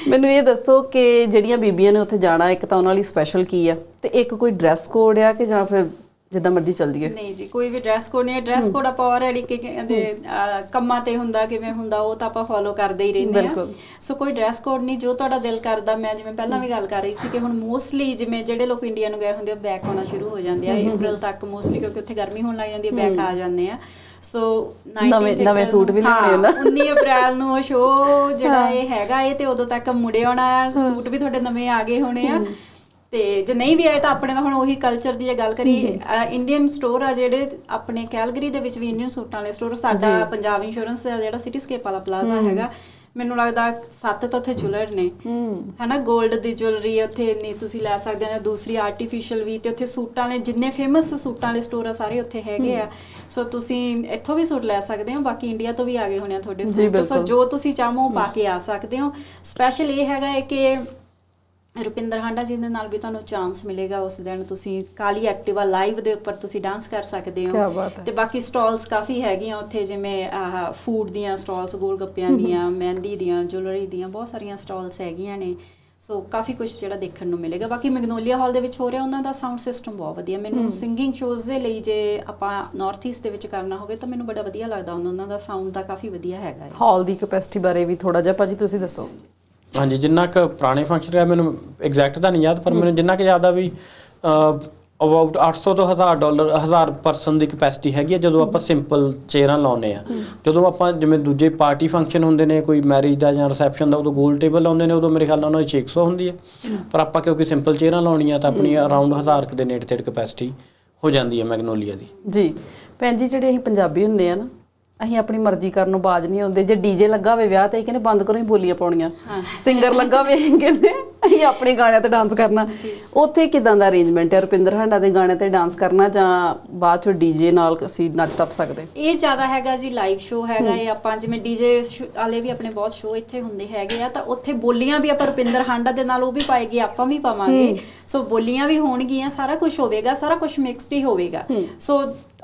ਮੈਨੂੰ ਇਹ ਦੱਸੋ ਕਿ ਜਿਹੜੀਆਂ ਬੀਬੀਆਂ ਨੇ ਉੱਥੇ ਜਾਣਾ ਇੱਕ ਤਾਂ ਉਹਨਾਂ ਲਈ ਸਪੈਸ਼ਲ ਕੀ ਆ? ਤੇ ਇੱਕ ਕੋਈ ਡਰੈਸ ਕੋਡ ਆ ਕਿ ਜਾਂ ਫਿਰ ਜਿੱਦਾਂ ਮਰਜ਼ੀ ਚੱਲ ਜੀਏ ਨਹੀਂ ਜੀ ਕੋਈ ਵੀ ਡਰੈਸ ਕੋਡ ਨਹੀਂ ਹੈ। ਡਰੈਸ ਕੋਡ ਆਪਾਂ ਆਲਰੇਡੀ ਕਿ ਕਹਿੰਦੇ ਕੰਮਾਂ ਤੇ ਹੁੰਦਾ ਕਿਵੇਂ ਹੁੰਦਾ ਉਹ ਤਾਂ ਆਪਾਂ ਫੋਲੋ ਕਰਦੇ ਹੀ ਰਹਿੰਦੇ ਆ। ਸੋ ਕੋਈ ਡਰੈਸ ਕੋਡ ਨਹੀਂ ਜੋ ਤੁਹਾਡਾ ਦਿਲ ਕਰਦਾ ਮੈਂ ਜਿਵੇਂ ਪਹਿਲਾਂ ਵੀ ਗੱਲ ਕਰ ਰਹੀ ਸੀ ਕਿ ਹੁਣ ਮੋਸਟਲੀ ਜਿਵੇਂ ਜਿਹੜੇ ਲੋਕ ਇੰਡੀਆ ਨੂੰ ਗਏ ਹੁੰਦੇ ਆ ਬੈਕ ਆਉਣਾ ਸ਼ੁਰੂ ਹੋ ਜਾਂਦੇ ਆ। ਅਪ੍ਰੈਲ ਤੱਕ ਮੋਸਟਲੀ ਕਿਉਂਕਿ ਉੱਥੇ ਗਰਮੀ ਹੋਣ ਲੱਗ ਜਾਂਦੀ ਹੈ ਬੈਕ ਆ ਜਾਂਦੇ ਆ। ਸੋ 19 ਨਵੇਂ- ਨਵੇਂ ਸੂਟ ਵੀ ਨੂੰ- ਲਿਆਉਣੇ ਉਹਨਾਂ। 19 ਅਪ੍ਰੈਲ ਨੂੰ ਉਹ ਸ਼ੋਅ ਜਿਹੜਾ ਇਹ ਹੈਗਾ ਇਹ ਤੇ ਉਦੋਂ ਤੱਕ ਮੁੜੇ ਆਉਣਾ ਸੂਟ ਵੀ ਤੁਹਾਡੇ ਨਵੇਂ ਆ ਗਏ ਹੋਣੇ ਆ। ਤੇ ਜੇ ਨਹੀਂ ਵੀ ਆਏ ਤਾਂ ਆਪਣੇ ਦਾ ਹੁਣ ਉਹੀ ਕਲਚਰ ਦੀ ਜੇ ਗੱਲ ਕਰੀ ਇੰਡੀਅਨ ਸਟੋਰ ਆ ਜਿਹੜੇ ਆਪਣੇ ਕੈਲਗਰੀ ਦੇ ਵਿੱਚ ਵੀ ਇੰਡੀਅਨ ਸੂਟਾਂ ਵਾਲੇ ਸਟੋਰ ਸਾਡਾ ਪੰਜਾਬ ਇੰਸ਼ੋਰੈਂਸ ਦਾ ਜਿਹੜਾ ਸਿਟੀਸਕੇਪ ਵਾਲਾ ਪਲਾਜ਼ਾ ਹੈਗਾ ਮੈਨੂੰ ਲੱਗਦਾ ਸੱਤ ਤਾਂ ਉੱਥੇ ਜੁਐਲਰ ਨੇ। ਹਨਾ 골ਡ ਦੀ ਜੁਐਲਰੀ ਉੱਥੇ ਨਹੀਂ ਤੁਸੀਂ ਲੈ ਸਕਦੇ ਹੋ ਜਾਂ ਦੂਸਰੀ ਆਰਟੀਫੀਸ਼ੀਅਲ ਵੀ ਤੇ ਉੱਥੇ ਸੂਟਾਂ ਵਾਲੇ ਜਿੰਨੇ ਫੇਮਸ ਸੂਟਾਂ ਵਾਲੇ ਸਟੋਰ ਆ ਸਾਰੇ ਉੱਥੇ ਹੈਗੇ ਆ। ਸੋ ਤੁਸੀਂ ਇੱਥੋਂ ਵੀ ਸੂਟ ਲੈ ਸਕਦੇ ਹੋ ਬਾਕੀ ਇੰਡੀਆ ਤੋਂ ਵੀ ਆ ਗਏ ਹੋਣੇ ਆ ਤੁਹਾਡੇ ਸੂਟ। ਸੋ। ਜੋ ਤੁਸੀਂ ਚਾਹੋ ਪਾ ਕੇ ਆ ਸਕਦੇ ਹੋ। ਸਪੈਸ਼ਲ ਇਹ ਹੈਗਾ ਕਿ ਰੁਪਿੰਦਰ ਹਾਂਡਾ ਜੀ ਦੇ ਨਾਲ ਵੀ ਤੁਹਾਨੂੰ ਚਾਂਸ ਮਿਲੇਗਾ ਉਸ ਦਿਨ। ਤੁਸੀਂ ਕਾਲੀ ਐਕਟਿਵਾ ਲਾਈਵ ਦੇ ਉੱਪਰ ਤੁਸੀਂ ਡਾਂਸ ਕਰ ਸਕਦੇ ਹੋ। ਤੇ ਬਾਕੀ ਸਟਾਲਸ ਕਾਫੀ ਹੈਗੀਆਂ ਉੱਥੇ ਜਿਵੇਂ ਫੂਡ ਦੀਆਂ ਸਟਾਲਸ ਗੋਲ ਗੱਪਿਆਂ ਦੀਆਂ ਮਹਿੰਦੀ ਦੀਆਂ ਜੁਐਲਰੀ ਦੀਆਂ ਬਹੁਤ ਸਾਰੀਆਂ ਸਟਾਲਸ ਹੈਗੀਆਂ ਨੇ। ਸੋ ਕਾਫੀ ਕੁਝ ਜਿਹੜਾ ਦੇਖਣ ਨੂੰ ਮਿਲੇਗਾ। ਬਾਕੀ ਮੈਗਨੋਲੀਆ ਹਾਲ ਦੇ ਵਿੱਚ ਹੋ ਰਿਹਾ ਉਹਨਾਂ ਦਾ ਸਾਊਂਡ ਸਿਸਟਮ ਬਹੁਤ ਵਧੀਆ। ਮੈਨੂੰ ਸਿੰਗਿੰਗ ਸ਼ੋਜ਼ ਦੇ ਲਈ ਜੇ ਆਪਾਂ ਨਾਰਥ ਈਸਟ ਦੇ ਵਿੱਚ ਕਰਨਾ ਹੋਵੇ ਤਾਂ ਮੈਨੂੰ ਬੜਾ ਵਧੀਆ ਲੱਗਦਾ। ਉਹਨਾਂ ਦਾ ਸਾਊਂਡ ਦਾ ਕਾਫੀ ਵਧੀਆ ਹੈਗਾ ਹਾਲ ਦੀ ਕੈਪੈਸਿਟੀ ਬਾਰੇ ਵੀ ਥੋੜਾ ਜਿਹਾ। ਭਾਜੀ ਤੁਸੀਂ ਦੱਸੋ। ਹਾਂਜੀ ਜਿੰਨਾ ਕੁ ਪੁਰਾਣੇ ਫੰਕਸ਼ਨ ਰਿਹਾ ਮੈਨੂੰ ਐਗਜ਼ੈਕਟ ਤਾਂ ਨਹੀਂ ਯਾਦ ਪਰ ਮੈਨੂੰ ਜਿੰਨਾ ਕੁ ਯਾਦ ਆ ਵੀ ਅਬਾਊਟ 800 ਤੋਂ 1000 ਡਾਲਰ 1000 ਪਰਸਨ ਦੀ ਕਪੈਸਿਟੀ ਹੈਗੀ ਹੈ ਜਦੋਂ ਆਪਾਂ ਸਿੰਪਲ ਚੇਅਰਾਂ ਲਾਉਨੇ ਆ। ਜਦੋਂ ਆਪਾਂ ਜਿਵੇਂ ਦੂਜੇ ਪਾਰਟੀ ਫੰਕਸ਼ਨ ਹੁੰਦੇ ਨੇ ਕੋਈ ਮੈਰਿਜ ਦਾ ਜਾਂ ਰਿਸੈਪਸ਼ਨ ਦਾ ਉਦੋਂ ਗੋਲ ਟੇਬਲ ਲਾਉਂਦੇ ਨੇ ਉਦੋਂ ਮੇਰੇ ਖਿਆਲ ਨਾਲ ਉਹਨਾਂ ਦੀ 600 ਹੁੰਦੀ ਹੈ। ਪਰ ਆਪਾਂ ਕਿਉਂਕਿ ਸਿੰਪਲ ਚੇਅਰਾਂ ਲਾਉਣੀਆਂ ਤਾਂ ਆਪਣੀ ਅਰਾਊਂਡ 1000 ਕੁ ਦੇ ਨੇੜੇ ਤੇੜੇ ਕਪੈਸਿਟੀ ਹੋ ਜਾਂਦੀ ਹੈ ਮੈਗਨੋਲੀਆ ਦੀ। ਜੀ। ਭੈਣ ਜੀ ਜਿਹੜੇ ਅਸੀਂ ਪੰਜਾਬੀ ਹੁੰਦੇ ਆ ਨਾ ਅਸੀਂ ਆਪਣੀ ਮਰਜ਼ੀ ਕਰਨ ਨੂੰ ਬਾਜ ਨਹੀਂ ਆਉਂਦੇ ਜੇ ਡੀਜੇ ਲੱਗਾ ਹੋਵੇ ਵਿਆਹ ਤੇ ਅਸੀਂ ਕਹਿੰਦੇ ਬੰਦ ਕਰੋ ਹੀ ਬੋਲੀਆਂ ਪਾਉਣੀਆਂ। ਸਿੰਗਰ ਲੱਗਾ ਹੋਵੇ ਕਹਿੰਦੇ ਅਸੀਂ ਆਪਣੇ ਗਾਣਿਆਂ ਤੇ ਡਾਂਸ ਕਰਨਾ। ਉੱਥੇ ਕਿਦਾਂ ਦਾ ਅਰੇਂਜਮੈਂਟ ਹੈ? ਰੁਪਿੰਦਰ ਹਾਂਡਾ ਦੇ ਗਾਣੇ ਤੇ ਡਾਂਸ ਕਰਨਾ ਜਾਂ ਬਾਅਦ ਚੋਂ ਡੀਜੇ ਨਾਲ ਅਸੀਂ ਨੱਚ ਟੱਪ ਸਕਦੇ? ਇਹ ਜ਼ਿਆਦਾ ਹੈਗਾ ਜੀ ਲਾਈਵ ਸ਼ੋਅ ਹੈਗਾ ਇਹ ਆਪਾਂ ਜਿਵੇਂ ਡੀਜੇ ਵਾਲੇ ਵੀ ਆਪਣੇ ਬਹੁਤ ਸ਼ੋਅ ਇੱਥੇ ਹੁੰਦੇ ਹੈਗੇ ਆ ਤਾਂ ਉੱਥੇ ਬੋਲੀਆਂ ਵੀ ਆਪਾਂ ਰੁਪਿੰਦਰ ਹਾਂਡਾ ਦੇ ਨਾਲ ਉਹ ਵੀ ਪਾਏਗੀ ਆਪਾਂ ਵੀ ਪਾਵਾਂਗੇ। ਸੋ ਬੋਲੀਆਂ ਵੀ ਹੋਣਗੀਆਂ ਸਾਰਾ ਕੁਝ ਹੋਵੇਗਾ ਸਾਰਾ ਕੁਝ ਮਿਕਸਡ ਹੀ ਹੋਵੇਗਾ। ਸੋ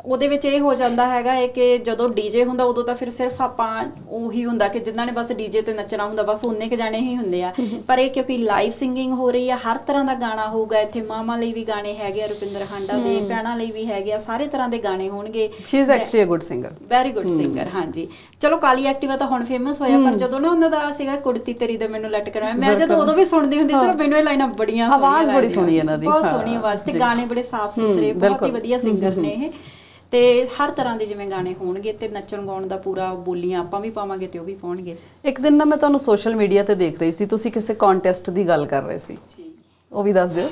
ਉਹਦੇ ਵਿੱਚ ਇਹ ਹੋ ਜਾਂਦਾ ਹੈਗਾ ਹੈ ਕਿ ਜਦੋਂ ਡੀਜੇ ਹੁੰਦਾ ਉਦੋਂ ਤਾਂ ਫਿਰ ਸਿਰਫ ਆਪਾਂ ਉਹੀ ਹੁੰਦਾ ਕਿ ਜਿਨ੍ਹਾਂ ਨੇ ਬਸ ਡੀਜੇ ਤੇ ਨੱਚਣਾ ਹੁੰਦਾ ਬਸ ਉਹਨੇ ਕ ਜਾਣੇ ਹੀ ਹੁੰਦੇ ਆ। ਪਰ ਇਹ ਕਿਉਂਕਿ ਲਾਈਵ ਸਿੰਗਿੰਗ ਹੋ ਰਹੀ ਆ ਹਰ ਤਰ੍ਹਾਂ ਦਾ ਗਾਣਾ ਹੋਊਗਾ ਇੱਥੇ ਮਾਮਾ ਲਈ ਵੀ ਗਾਣੇ ਹੈਗੇ ਆ ਰੁਪਿੰਦਰ ਹਾਂਡਾ ਦੇ ਭੈਣਾਂ ਲਈ ਵੀ ਹੈਗੇ ਆ ਸਾਰੇ ਤਰ੍ਹਾਂ ਦੇ ਗਾਣੇ ਹੋਣਗੇ। She is actually a good singer very good singer ਹਾਂਜੀ। ਚਲੋ ਕਾਲੀ ਐਕਟਿਵਾ ਤਾਂ ਹੁਣ ਫੇਮਸ ਹੋਇਆ ਪਰ ਜਦੋਂ ਨਾ ਉਹਨਾਂ ਦਾ ਸੀਗਾ ਕੁੜਤੀ ਤੇਰੀ ਦੇ ਮੈਨੂੰ ਲਟਕਣਾ ਮੈਂ ਜਦੋਂ ਉਦੋਂ ਵੀ ਸੁਣਦੀ ਹੁੰਦੀ ਸੀ ਮੈਨੂੰ ਇਹ ਲਾਈਨਾਂ ਬੜੀਆਂ ਸੋਹਣੀਆਂ ਆਵਾਜ਼ ਬੜੀ। ਸੋਹਣੀ ਇਹਨਾਂ ਦੀ, ਬਹੁਤ ਸੋਹਣੀ ਆਵਾਜ਼ ਤੇ। ਗਾਣੇ ਬੜੇ ਸਾਫ਼ ਸੁਥਰੇ ਬਹੁਤ ਹੀ। ਵਧੀਆ ਸਿੰਗਰ ਨੇ ਇਹ। ਤੇ ਹਰ ਤਰ੍ਹਾਂ ਦੇ ਜਿਵੇਂ ਗਾਣੇ ਹੋਣਗੇ ਤੇ ਨੱਚਣ ਗਾਉਣ ਦਾ ਪੂਰਾ ਬੋਲੀਆਂ ਆਪਾਂ ਵੀ ਪਾਵਾਂਗੇ ਤੇ ਉਹ ਵੀ ਪਾਉਣਗੇ। ਇੱਕ ਦਿਨ ਨਾ ਮੈਂ ਤੁਹਾਨੂੰ ਸੋਸ਼ਲ ਮੀਡੀਆ ਤੇ ਦੇਖ ਰਹੀ ਸੀ ਤੁਸੀਂ ਕਿਸੇ ਕੰਟੈਸਟ ਦੀ ਗੱਲ ਕਰ ਰਹੇ ਸੀ। ਜੀ। ਉਹ ਵੀ ਦੱਸ ਦਿਓ।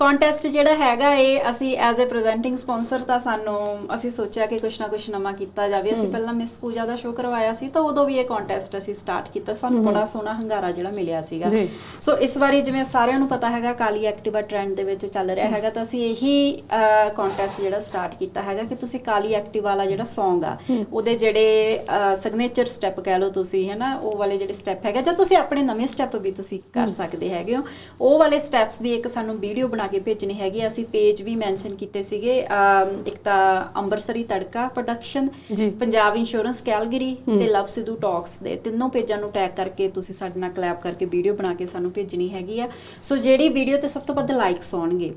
ਕੰਟੈਸਟ ਜਿਹੜਾ ਹੈਗਾ ਇਹ ਅਸੀਂ ਐਜ਼ ਅ ਪ੍ਰੈਜ਼ੈਂਟਿੰਗ ਸਪਾਂਸਰ ਤਾਂ ਸਾਨੂੰ ਅਸੀਂ ਸੋਚਿਆ ਕਿ ਕੁਛ ਨਾ ਕੁਛ ਨਵਾਂ ਕੀਤਾ ਜਾਵੇ। ਅਸੀਂ ਪਹਿਲਾਂ ਮਿਸ ਪੂਜਾ ਦਾ ਸ਼ੋਅ ਕਰਵਾਇਆ ਸੀ ਤਾਂ ਉਦੋਂ ਵੀ ਇਹ ਕੰਟੈਸਟ ਅਸੀਂ ਸਟਾਰਟ ਕੀਤਾ। ਸਾਨੂੰ ਬੜਾ ਸੋਹਣਾ ਹੰਗਾਰਾ ਜਿਹੜਾ ਮਿਲਿਆ ਸੀਗਾ। ਸੋ ਇਸ ਵਾਰੀ ਜਿਵੇਂ ਸਾਰਿਆਂ ਨੂੰ ਪਤਾ ਹੈਗਾ ਕਾਲੀ ਐਕਟਿਵਾ ਟ੍ਰੈਂਡ ਦੇ ਵਿੱਚ ਚੱਲ ਰਿਹਾ ਹੈਗਾ ਤਾਂ ਅਸੀਂ ਇਹੀ ਕੰਟੈਸਟ ਜਿਹੜਾ ਸਟਾਰਟ ਕੀਤਾ ਹੈਗਾ ਕਿ ਤੁਸੀਂ ਕਾਲੀ ਐਕਟਿਵਾ ਵਾਲਾ ਜਿਹੜਾ Song ਆ ਉਹਦੇ ਜਿਹੜੇ ਸਿਗਨੇਚਰ ਸਟੈਪ ਕਹਿ ਲਓ ਤੁਸੀਂ ਹੈਨਾ ਉਹ ਵਾਲੇ ਜਿਹੜੇ ਸਟੈਪ ਹੈਗਾ ਜਾਂ ਤੁਸੀਂ ਆਪਣੇ ਨਵੇਂ ਸਟੈਪ ਵੀ ਤੁਸੀਂ ਕਰ ਸਕਦੇ ਹੈਗੇ ਹੋ। ਉਹ ਵਾਲੇ ਸਟੈਪਸ ਦੀ ਇੱਕ ਸਾਨੂੰ ਵੀਡੀਓ ਬਣਾ ਕੇ ਭੇਜਣੀ ਹੈਗੀ। ਅਸੀਂ ਪੇਜ ਵੀ ਮੈਂਸ਼ਨ ਕੀਤੇ ਸੀਗੇ। ਇੱਕ ਤਾਂ ਅੰਬਰਸਰੀ ਤੜਕਾ ਪ੍ਰੋਡਕਸ਼ਨ ਜੀ। ਪੰਜਾਬ ਇੰਸ਼ੋਰੈਂਸ ਕੈਲਗਰੀ ਤੇ ਲਵ ਸਿੱਧੂ ਟਾਕਸ ਦੇ। ਤਿੰਨੋਂ ਪੇਜਾਂ ਨੂੰ ਟੈਗ ਕਰਕੇ ਤੁਸੀਂ ਸਾਡੇ ਨਾਲ ਕਲੈਬ ਕਰਕੇ ਵੀਡੀਓ ਬਣਾ ਕੇ ਸਾਨੂੰ ਭੇਜਣੀ ਹੈਗੀ ਆ। ਸੋ ਜਿਹੜੀ ਵੀਡੀਓ ਤੇ ਸਭ ਤੋਂ ਵੱਧ ਲਾਈਕਸ ਆਉਣਗੇ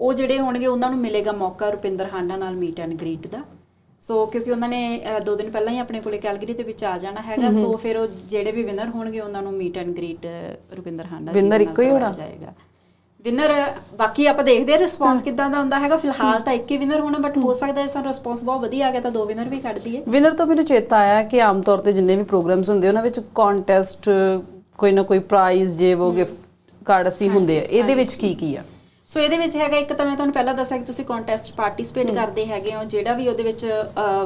ਉਹ ਜਿਹੜੇ ਹੋਣਗੇ ਉਹਨਾਂ ਨੂੰ ਮਿਲੇਗਾ ਮੌਕਾ ਰੁਪਿੰਦਰ ਹਾਂਡਾ ਨਾਲ ਮੀਟ ਐਂਡ ਗ੍ਰੀਟ ਦਾ। ਸੋ ਕਿਉਂਕਿ ਉਹਨਾਂ ਨੇ ਦੋ ਦਿਨ ਪਹਿਲਾਂ ਹੀ ਆਪਣੇ ਕੋਲੇ ਕੈਲਗਰੀ ਦੇ ਵਿੱਚ ਆ ਜਾਣਾ ਹੈਗਾ। ਸੋ ਫਿਰ ਉਹ ਜਿਹੜੇ ਵੀ ਵਿਨਰ ਹੋਣਗੇ ਉਹਨਾਂ ਨੂੰ meet and greet Rupinder Handa ji ਨਾਲ ਇੱਕੋ ਹੀ ਕਰਵਾਇਆ ਹੋਣਾ? ਜਾਏਗਾ। ਵਿਨਰ ਬਾਕੀ ਆਪਾਂ ਦੇਖਦੇ ਆ ਰਿਸਪੌਂਸ ਕਿੱਦਾਂ ਦਾ ਹੁੰਦਾ ਹੈਗਾ। ਫਿਲਹਾਲ ਤਾਂ ਇੱਕ ਹੀ ਵਿਨਰ ਹੋਣਾ ਬਟ ਹੋ ਸਕਦਾ ਹੈ ਸਾਨੂੰ ਰਿਸਪੌਂਸ ਬਹੁਤ ਵਧੀਆ ਆ ਗਿਆ ਤਾਂ ਦੋ ਵਿਨਰ ਵੀ ਕੱਢ ਦਈਏ। ਵਿਨਰ ਤੋਂ ਮੈਨੂੰ ਚੇਤਾ ਆਇਆ ਕਿ ਆਮ ਤੌਰ ਤੇ ਜਿੰਨੇ ਵੀ ਪ੍ਰੋਗਰਾਮਸ ਹੁੰਦੇ ਉਹਨਾਂ ਵਿੱਚ ਕੰਟੈਸਟ ਕੋਈ ਨਾ ਕੋਈ ਪ੍ਰਾਈਜ਼ ਜੇ ਉਹ ਗਿਫਟ ਕਾਰਡ ਅਸੀਂ ਹੁੰਦੇ ਆ ਇਹਦੇ ਵਿੱਚ ਕੀ ਕੀ ਆ? ਸੋ ਇਹਦੇ ਵਿੱਚ ਹੈਗਾ ਇੱਕ ਤਾਂ ਮੈਂ ਤੁਹਾਨੂੰ ਪਹਿਲਾਂ ਦੱਸਿਆ ਕਿ ਤੁਸੀਂ ਕੰਟੈਸਟ ਪਾਰਟਿਸਿਪੇਟ ਕਰਦੇ ਹੈਗੇ ਹੋ ਜਿਹੜਾ ਵੀ ਉਹਦੇ ਵਿੱਚ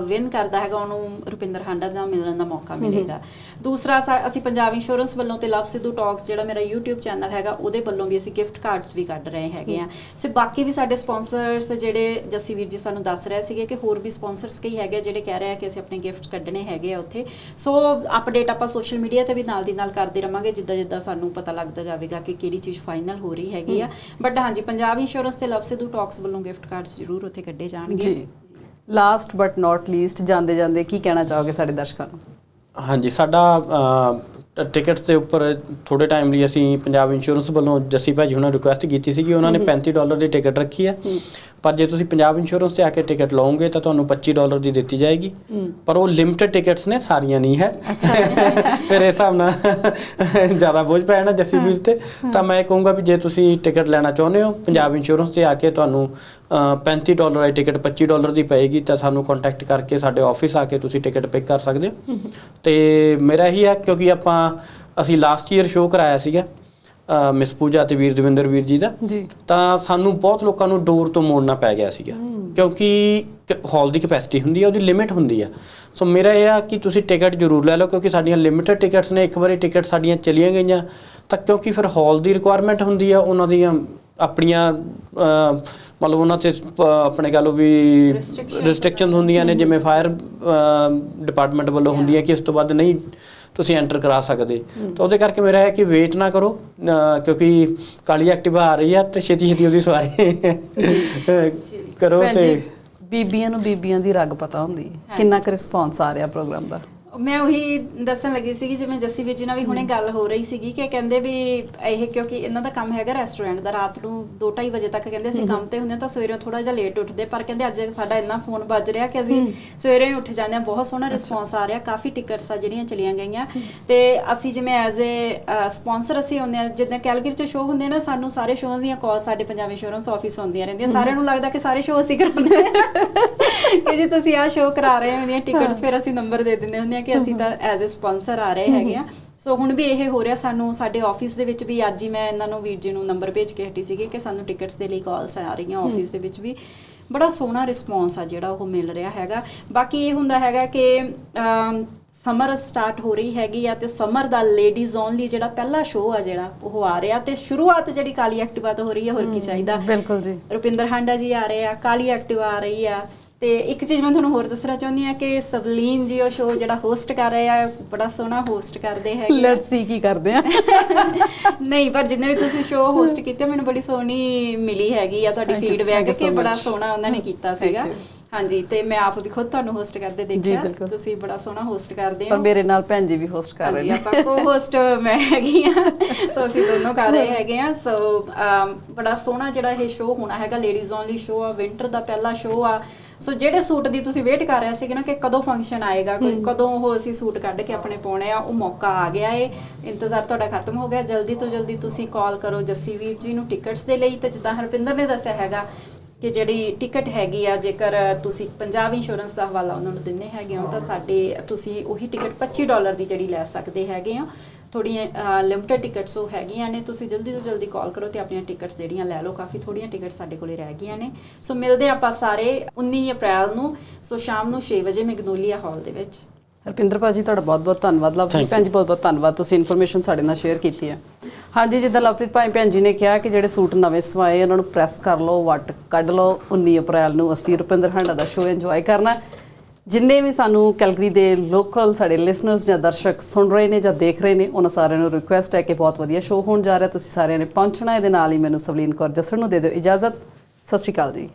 ਵਿਨ ਕਰਦਾ ਹੈਗਾ ਉਹਨੂੰ ਰੁਪਿੰਦਰ ਹਾਂਡਾ ਦਾ ਮਿਲਣ ਦਾ ਮੌਕਾ ਮਿਲੇਗਾ। ਦੂਸਰਾ ਅਸੀਂ ਪੰਜਾਬ ਇੰਸ਼ੋਰੈਂਸ ਵੱਲੋਂ ਤੇ ਲਵ ਸਿੱਧੂ ਟਾਕਸ ਜਿਹੜਾ ਮੇਰਾ YouTube ਚੈਨਲ ਹੈਗਾ ਉਹਦੇ ਵੱਲੋਂ ਵੀ ਅਸੀਂ ਗਿਫਟ ਕਾਰਡਸ ਵੀ ਕੱਢ ਰਹੇ ਹੈਗੇ ਆ ਸੇ ਬਾਕੀ ਵੀ ਸਾਡੇ ਸਪਾਂਸਰਸ ਜਿਹੜੇ ਜੱਸੀ ਵੀਰ ਜੀ ਸਾਨੂੰ ਦੱਸ ਰਹੇ ਸੀਗੇ ਕਿ ਹੋਰ ਵੀ ਸਪਾਂਸਰਸ ਕਈ ਹੈਗੇ ਆ ਜਿਹੜੇ ਕਹਿ ਰਹੇ ਆ ਕਿ ਅਸੀਂ ਆਪਣੇ ਗਿਫਟ ਕੱਢਣੇ ਹੈਗੇ ਆ ਉੱਥੇ। ਸੋ ਅਪਡੇਟ ਆਪਾਂ ਸੋਸ਼ਲ ਮੀਡੀਆ ਤੇ ਵੀ ਨਾਲ ਦੀ ਨਾਲ ਕਰਦੇ ਰਵਾਂਗੇ ਜਿੱਦਾਂ ਜਿੱਦਾਂ ਸਾਨੂੰ ਪਤਾ ਲੱਗਦਾ ਜਾਵੇਗਾ ਕਿ ਕਿਹੜੀ ਚੀਜ਼ ਫਾਈਨਲ ਹੋ ਰਹੀ ਹੈਗੀ ਆ। ਬਟ ਹਾਂਜੀ ਪੰਜਾਬ ਇੰਸ਼ੋਰੈਂਸ ਤੇ ਲਵ ਸਿੱਧੂ ਟਾਕਸ ਵੱਲੋਂ ਗਿਫਟ ਕਾਰਡਸ ਜ਼ਰੂਰ ਉੱਥੇ ਕੱਢੇ ਜਾਣਗੇ। ਜੀ। ਲਾਸਟ ਬਟ ਨਾਟ ਲੀਸਟ ਜਾਂਦੇ ਜਾਂਦੇ ਕੀ ਕਹਿਣਾ ਚਾਹੋਗੇ ਸਾਡੇ ਦਰਸ਼ਕਾਂ ਨੂੰ? ਹਾਂਜੀ ਸਾਡਾ ਟਿਕਟਸ ਦੇ ਉੱਪਰ ਥੋੜੇ ਟਾਈਮ ਲਈ ਅਸੀਂ ਪੰਜਾਬ ਇੰਸ਼ੋਰੈਂਸ ਵੱਲੋਂ ਜੱਸੀ ਭਾਜੀ ਉਹਨਾਂ ਰਿਕੁਐਸਟ ਕੀਤੀ ਸੀ ਕਿ ਉਹਨਾਂ ਨੇ 35 ਡਾਲਰ ਦੀ ਟਿਕਟ ਰੱਖੀ ਹੈ। ਪਰ ਜੇ ਤੁਸੀਂ ਪੰਜਾਬ ਇੰਸ਼ੋਰੈਂਸ ਤੇ ਆ ਕੇ ਟਿਕਟ ਲਓਗੇ ਤਾਂ ਤੁਹਾਨੂੰ 25 ਡਾਲਰ ਦੀ ਦਿੱਤੀ ਜਾਏਗੀ। ਪਰ ਉਹ ਲਿਮਟਿਡ ਟਿਕਟਸ ਨੇ ਸਾਰੀਆਂ ਨਹੀਂ ਹੈ। ਫਿਰ ਇਸ ਹਿਸਾਬ ਨਾਲ ਜ਼ਿਆਦਾ ਬੋਝ ਪੈ ਜਾਣਾ ਜੱਸੀ ਵੀਰ ਤੇ। ਤਾਂ ਮੈਂ ਕਹੂੰਗਾ ਵੀ ਜੇ ਤੁਸੀਂ ਟਿਕਟ ਲੈਣਾ ਚਾਹੁੰਦੇ ਹੋ ਪੰਜਾਬ ਇੰਸ਼ੋਰੈਂਸ ਤੇ ਆ ਕੇ ਤੁਹਾਨੂੰ ਅ, 35 ਡਾਲਰ ਵਾਲੀ ਟਿਕਟ 25 ਡਾਲਰ ਦੀ ਪਏਗੀ ਤਾਂ ਸਾਨੂੰ ਕੰਟੈਕਟ ਕਰਕੇ ਸਾਡੇ ਆਫਿਸ ਆ ਕੇ ਤੁਸੀਂ ਟਿਕਟ ਪਿਕ ਕਰ ਸਕਦੇ ਹੋ। ਤੇ ਮੇਰਾ ਇਹੀ ਹੈ ਕਿਉਂਕਿ ਆਪਾਂ ਅਸੀਂ ਲਾਸਟ ਈਅਰ ਸ਼ੋਅ ਕਰਾਇਆ ਸੀਗਾ ਮਿਸ ਪੂਜਾ ਤੇ ਵੀਰ ਦਵਿੰਦਰ ਵੀਰ ਜੀ ਦਾ। ਜੀ। ਤਾਂ ਸਾਨੂੰ ਬਹੁਤ ਲੋਕਾਂ ਨੂੰ ਡੋਰ ਤੋਂ ਮੋੜਨਾ ਪੈ ਗਿਆ ਸੀਗਾ। ਕਿਉਂਕਿ ਹਾਲ ਦੀ ਕਪੈਸਿਟੀ ਹੁੰਦੀ ਹੈ ਉਹਦੀ ਲਿਮਿਟ ਹੁੰਦੀ ਆ। ਸੋ ਮੇਰਾ ਇਹ ਆ ਕਿ ਤੁਸੀਂ ਟਿਕਟ ਜ਼ਰੂਰ ਲੈ ਲਓ ਕਿਉਂਕਿ ਸਾਡੀਆਂ ਲਿਮਿਟਡ ਟਿਕਟਸ ਨੇ ਇੱਕ ਵਾਰੀ ਟਿਕਟ ਸਾਡੀਆਂ ਚਲੀਆਂ ਗਈਆਂ। ਤਾਂ ਕਿਉਂਕਿ ਫਿਰ ਹਾਲ ਦੀ ਰਿਕੁਆਇਰਮੈਂਟ ਹੁੰਦੀ ਆ ਉਹਨਾਂ ਦੀਆਂ ਆਪਣੀਆਂ ਮਤਲਬ ਉਹਨਾਂ ਤੇ ਆਪਣੇ ਕਹ ਲਓ ਵੀ ਰਿਸਟ੍ਰਿਕਸ਼ਨ ਹੁੰਦੀਆਂ ਨੇ ਜਿਵੇਂ ਫਾਇਰ ਡਿਪਾਰਟਮੈਂਟ ਵੱਲੋਂ ਹੁੰਦੀਆਂ ਕਿ ਇਸ ਤੋਂ ਬਾਅਦ ਨਹੀਂ ਤੁਸੀਂ ਐਂਟਰ ਕਰਾ ਸਕਦੇ। ਤਾਂ ਉਹਦੇ ਕਰਕੇ ਮੇਰਾ ਹੈ ਕਿ ਵੇਟ ਨਾ ਕਰੋ ਕਿਉਂਕਿ ਕਾਲੀ ਐਕਟਿਵਾ ਆ ਰਹੀ ਆ ਤੇ ਛੇਤੀ ਛੇਤੀ ਉਹਦੀ ਸਵਾਰੀ ਕਰੋ ਤੇ ਬੀਬੀਆਂ ਨੂੰ ਬੀਬੀਆਂ ਦੀ ਰਗ ਪਤਾ ਹੁੰਦੀ। ਹੈ ਕਿੰਨਾ ਕੁ ਰਿਸਪੌਂਸ ਆ ਰਿਹਾ ਪ੍ਰੋਗਰਾਮ ਦਾ? ਮੈਂ ਉਹੀ ਦੱਸਣ ਲੱਗੀ ਸੀਗੀ ਜਿਵੇਂ ਜੱਸੀ ਵੀਰ ਜੀ ਨਾਲ ਵੀ ਹੁਣੇ ਗੱਲ ਹੋ ਰਹੀ ਸੀਗੀ ਕਿ ਕਹਿੰਦੇ ਵੀ ਇਹ ਕਿਉਂਕਿ ਇਹਨਾਂ ਦਾ ਕੰਮ ਹੈਗਾ ਰੈਸਟੋਰੈਂਟ ਦਾ ਰਾਤ ਨੂੰ 2:30 ਵਜੇ ਤੱਕ ਕਹਿੰਦੇ ਅਸੀਂ ਕੰਮ ਤੇ ਹੁੰਦੇ ਤਾਂ ਸਵੇਰੇ ਥੋੜਾ ਜਿਹਾ ਲੇਟ ਉੱਠਦੇ ਪਰ ਕਹਿੰਦੇ ਅੱਜ ਸਾਡਾ ਇੰਨਾ ਫੋਨ ਵੱਜ ਰਿਹਾ ਕਿ ਅਸੀਂ ਸਵੇਰੇ ਹੀ ਉੱਠ ਜਾਂਦੇ ਹਾਂ ਬਹੁਤ ਸੋਹਣਾ ਰਿਸਪੌਂਸ ਆ ਰਿਹਾ ਕਾਫੀ ਟਿਕਟਸ ਆ ਜਿਹੜੀਆਂ ਚਲੀਆਂ ਗਈਆਂ। ਤੇ ਅਸੀਂ ਜਿਵੇਂ ਐਜ਼ ਅ ਸਪਾਂਸਰ ਅਸੀਂ ਹੁੰਦੇ ਆ ਜਿੱਦਾਂ ਕੈਲਗਰੀ ਚ ਸ਼ੋਅ ਹੁੰਦੇ ਆ ਨਾ ਸਾਨੂੰ ਸਾਰੇ ਸ਼ੋਅ ਦੀਆਂ ਕਾਲ ਸਾਡੇ ਪੰਜਾਬ ਇੰਸ਼ੋਰੈਂਸ ਆਫਿਸ ਆਉਂਦੀਆਂ ਰਹਿੰਦੀਆਂ ਸਾਰਿਆਂ ਨੂੰ ਲੱਗਦਾ ਕਿ ਸਾਰੇ ਸ਼ੋਅ ਅਸੀਂ ਕਰਾਉਂਦੇ ਕਿ ਜੇ ਤੁਸੀਂ ਆਹ ਸ਼ੋਅ ਕਰਾ ਰਹੇ ਹੋ। ਉਹਦੀਆਂ ਟਿਕਟਸ ਫਿਰ ਅਸੀਂ ਨੰਬਰ ਦੇ ਦਿੰਦੇ ਹੁੰਦੇ ਆ ਕਿ ਅਸੀਂ ਤਾਂ ਐਜ਼ ਅ ਸਪਾਂਸਰ ਆ ਰਹੇ ਹੈਗੇ ਆ। ਸੋ ਹੁਣ ਵੀ ਇਹ ਹੋ ਰਿਹਾ ਸਾਨੂੰ ਸਾਡੇ ਆਫਿਸ ਦੇ ਵਿੱਚ ਵੀ ਅੱਜ ਹੀ ਮੈਂ ਇਹਨਾਂ ਨੂੰ ਵੀਰ ਜੀ ਨੂੰ ਨੰਬਰ ਭੇਜ ਕੇ ਹਟੀ ਸੀਗੀ ਕਿ ਸਾਨੂੰ ਟਿਕਟਸ ਦੇ ਲਈ ਕਾਲਸ ਆ ਰਹੀਆਂ ਆਫਿਸ ਦੇ ਵਿੱਚ ਵੀ। ਬੜਾ ਸੋਹਣਾ ਰਿਸਪੌਂਸ ਆ ਜਿਹੜਾ ਉਹ ਮਿਲ ਰਿਹਾ ਹੈਗਾ। ਬਾਕੀ ਇਹ ਹੁੰਦਾ ਹੈਗਾ ਕਿ ਸਮਰ ਸਟਾਰਟ ਹੋ ਰਹੀ ਹੈਗੀ ਆ ਤੇ ਸਮਰ ਦਾ ਲੇਡੀਜ਼ ਓਨਲੀ ਜਿਹੜਾ ਪਹਿਲਾ ਸ਼ੋਅ ਆ ਜਿਹੜਾ ਉਹ ਆ ਰਿਹਾ ਤੇ ਸ਼ੁਰੂਆਤ ਜਿਹੜੀ ਕਾਲੀ ਐਕਟਿਵਾ ਤੋਂ ਹੋ ਰਹੀ ਹੈ ਹੋਰ ਕੀ ਚਾਹੀਦਾ। ਬਿਲਕੁਲ ਜੀ। ਰੁਪਿੰਦਰ ਹਾਂਡਾ ਜੀ ਆ ਰਹੇ ਆ ਕਾਲੀ ਐਕਟਿਵਾ ਆ ਰਹੀ ਆ। ਤੇ ਇੱਕ ਚੀਜ਼ ਮੈਂ ਤੁਹਾਨੂੰ ਹੋਰ ਦੱਸਣਾ ਚਾਹੁੰਦੀ ਆ ਕਿ ਸਵਲੀਨ ਜੀ ਉਹ ਸ਼ੋਅ ਜਿਹੜਾ ਹੋਸਟ ਕਰ ਰਹੇ ਆ ਬੜਾ ਸੋਹਣਾ ਹੋਸਟ ਕਰਦੇ ਹੈਗੇ। ਲੈਟਸ ਸੀ ਕੀ ਕਰਦੇ ਆ। ਨਹੀਂ ਪਰ ਜਿੰਨੇ ਵੀ ਤੁਸੀਂ ਸ਼ੋਅ ਹੋਸਟ ਕੀਤੇ ਮੈਨੂੰ ਬੜੀ ਸੋਹਣੀ ਮਿਲੀ ਹੈਗੀ ਆ ਤੁਹਾਡੀ ਫੀਡਬੈਕ ਕਿ ਬੜਾ. ਸੋਹਣਾ ਉਹਨਾਂ ਨੇ ਕੀਤਾ ਸੀਗਾ. ਹਾਂਜੀ ਤੇ ਮੈਂ ਆਪ ਵੀ ਖੁਦ ਤੁਹਾਨੂੰ ਹੋਸਟ ਕਰਦੇ ਦੇਖਿਆ। ਤੁਸੀਂ ਬੜਾ ਸੋਹਣਾ ਹੋਸਟ ਕਰਦੇ ਪਰ ਹੋ। ਮੇਰੇ ਨਾਲ ਭੈਣ ਜੀ ਵੀ ਹੋਸਟ ਕਰ ਰਹੇ ਨੇ। ਆਪਾਂ ਕੋ ਹੋਸਟ ਮੈਂ ਹੈਗੀ ਆ। ਸੋ ਅਸੀਂ ਦੋਨੋਂ ਕਰ ਰਹੇ ਹੈਗੇ ਆ। ਸੋ ਬੜਾ ਸੋਹਣਾ ਜਿਹੜਾ ਇਹ ਸ਼ੋਅ ਹੋਣਾ ਹੈਗਾ ਲੇਡੀਜ਼ ਓਨਲੀ ਸ਼ੋਅ ਆ ਵਿੰਟਰ ਦਾ ਪਹਿਲਾ ਸ਼ੋਅ ਆ। ਸੋ ਜਿਹੜੇ ਸੂਟ ਦੀ ਤੁਸੀਂ ਵੇਟ ਕਰ ਰਹੇ ਸੀਗੇ ਨਾ ਕਿ ਕਦੋਂ ਫੰਕਸ਼ਨ ਆਏਗਾ ਕੋਈ ਕਦੋਂ ਉਹ ਅਸੀਂ ਸੂਟ ਕੱਢ ਕੇ ਆਪਣੇ ਪਾਉਣੇ ਆ ਉਹ ਮੌਕਾ ਆ ਗਿਆ ਏ। ਇੰਤਜ਼ਾਰ ਤੁਹਾਡਾ ਖਤਮ ਹੋ ਗਿਆ। ਜਲਦੀ ਤੋਂ ਜਲਦੀ ਤੁਸੀਂ ਕਾਲ ਕਰੋ ਜੱਸੀ ਵੀਰ ਜੀ ਨੂੰ ਟਿਕਟਸ ਦੇ ਲਈ ਤੇ ਜਿੱਦਾਂ ਹਰਪਿੰਦਰ ਨੇ ਦੱਸਿਆ ਹੈਗਾ ਕਿ ਜਿਹੜੀ ਟਿਕਟ ਹੈਗੀ ਆ ਜੇਕਰ ਤੁਸੀਂ ਪੰਜਾਬ ਇੰਸ਼ੋਰੈਂਸ ਦਾ ਹਵਾਲਾ ਉਹਨਾਂ ਨੂੰ ਦਿੰਨੇ ਹੈਗੇ ਹੋ ਤਾਂ ਸਾਡੇ ਤੁਸੀਂ ਉਹੀ ਟਿਕਟ 25 ਡਾਲਰ ਦੀ ਜਿਹੜੀ ਲੈ ਸਕਦੇ ਹੈਗੇ ਆ ਥੋੜੀਆਂ ਲਿਮਟਿਡ ਟਿਕਟਸ ਉਹ ਹੈਗੀਆਂ ਨੇ। ਤੁਸੀਂ ਜਲਦੀ ਤੋਂ ਜਲਦੀ ਕਾਲ ਕਰੋ ਤੇ ਆਪਣੀਆਂ ਟਿਕਟਸ ਜਿਹੜੀਆਂ ਲੈ ਲਓ। ਕਾਫੀ ਥੋੜੀਆਂ ਟਿਕਟਸ ਸਾਡੇ ਕੋਲੇ ਰਹਿ ਗਈਆਂ ਨੇ। ਸੋ ਮਿਲਦੇ ਆਪਾਂ ਸਾਰੇ 19 ਅਪ੍ਰੈਲ ਨੂੰ। ਸੋ ਸ਼ਾਮ ਨੂੰ 6 ਵਜੇ ਮੈਗਨੋਲੀਆ ਹਾਲ ਦੇ ਵਿੱਚ। ਹਰਪਿੰਦਰ ਭਾਜੀ ਤੁਹਾਡਾ ਬਹੁਤ-ਬਹੁਤ ਧੰਨਵਾਦ। ਲਵਪ੍ਰੀਤ ਭੈਣ ਜੀ ਬਹੁਤ-ਬਹੁਤ ਧੰਨਵਾਦ। ਤੁਸੀਂ ਇਨਫੋਰਮੇਸ਼ਨ ਸਾਡੇ ਨਾਲ ਸ਼ੇਅਰ ਕੀਤੀ ਹੈ। ਹਾਂਜੀ ਜਿੱਦਾਂ ਲਵਪ੍ਰੀਤ ਭਾਈ ਭੈਣ ਜੀ ਨੇ ਕਿਹਾ ਕਿ ਜਿਹੜੇ ਸੂਟ ਨਵੇਂ ਸਵਾਏ ਉਹਨਾਂ ਨੂੰ ਪ੍ਰੈਸ ਕਰ ਲਓ ਵੱਟ ਕੱਢ ਲਓ। 19 ਅਪ੍ਰੈਲ ਨੂੰ ਅਸੀਂ ਰੁਪਿੰਦਰ ਹਾਂਡਾ ਦਾ ਸ਼ੋਅ ਇੰਜੋਏ ਕਰਨਾ ਹੈ। ਜਿੰਨੇ ਵੀ ਸਾਨੂੰ ਕੈਲਗਰੀ ਦੇ ਲੋਕਲ ਸਾਡੇ ਲਿਸਨਰਸ ਜਾਂ ਦਰਸ਼ਕ ਸੁਣ ਰਹੇ ਨੇ ਜਾਂ ਦੇਖ ਰਹੇ ਨੇ, ਉਹਨਾਂ ਸਾਰਿਆਂ ਨੂੰ ਰਿਕੁਐਸਟ ਹੈ ਕਿ ਬਹੁਤ ਵਧੀਆ ਸ਼ੋਅ ਹੋਣ ਜਾ ਰਿਹਾ। ਤੁਸੀਂ ਸਾਰਿਆਂ ਨੇ ਪਹੁੰਚਣਾ, ਇਹਦੇ ਨਾਲ ਹੀ ਮੈਨੂੰ ਸਵਲੀਨ ਕੌਰ ਜਸਣ ਨੂੰ ਦੇ ਦਿਓ ਇਜਾਜ਼ਤ। ਸਤਿ ਸ਼੍ਰੀ ਅਕਾਲ ਜੀ।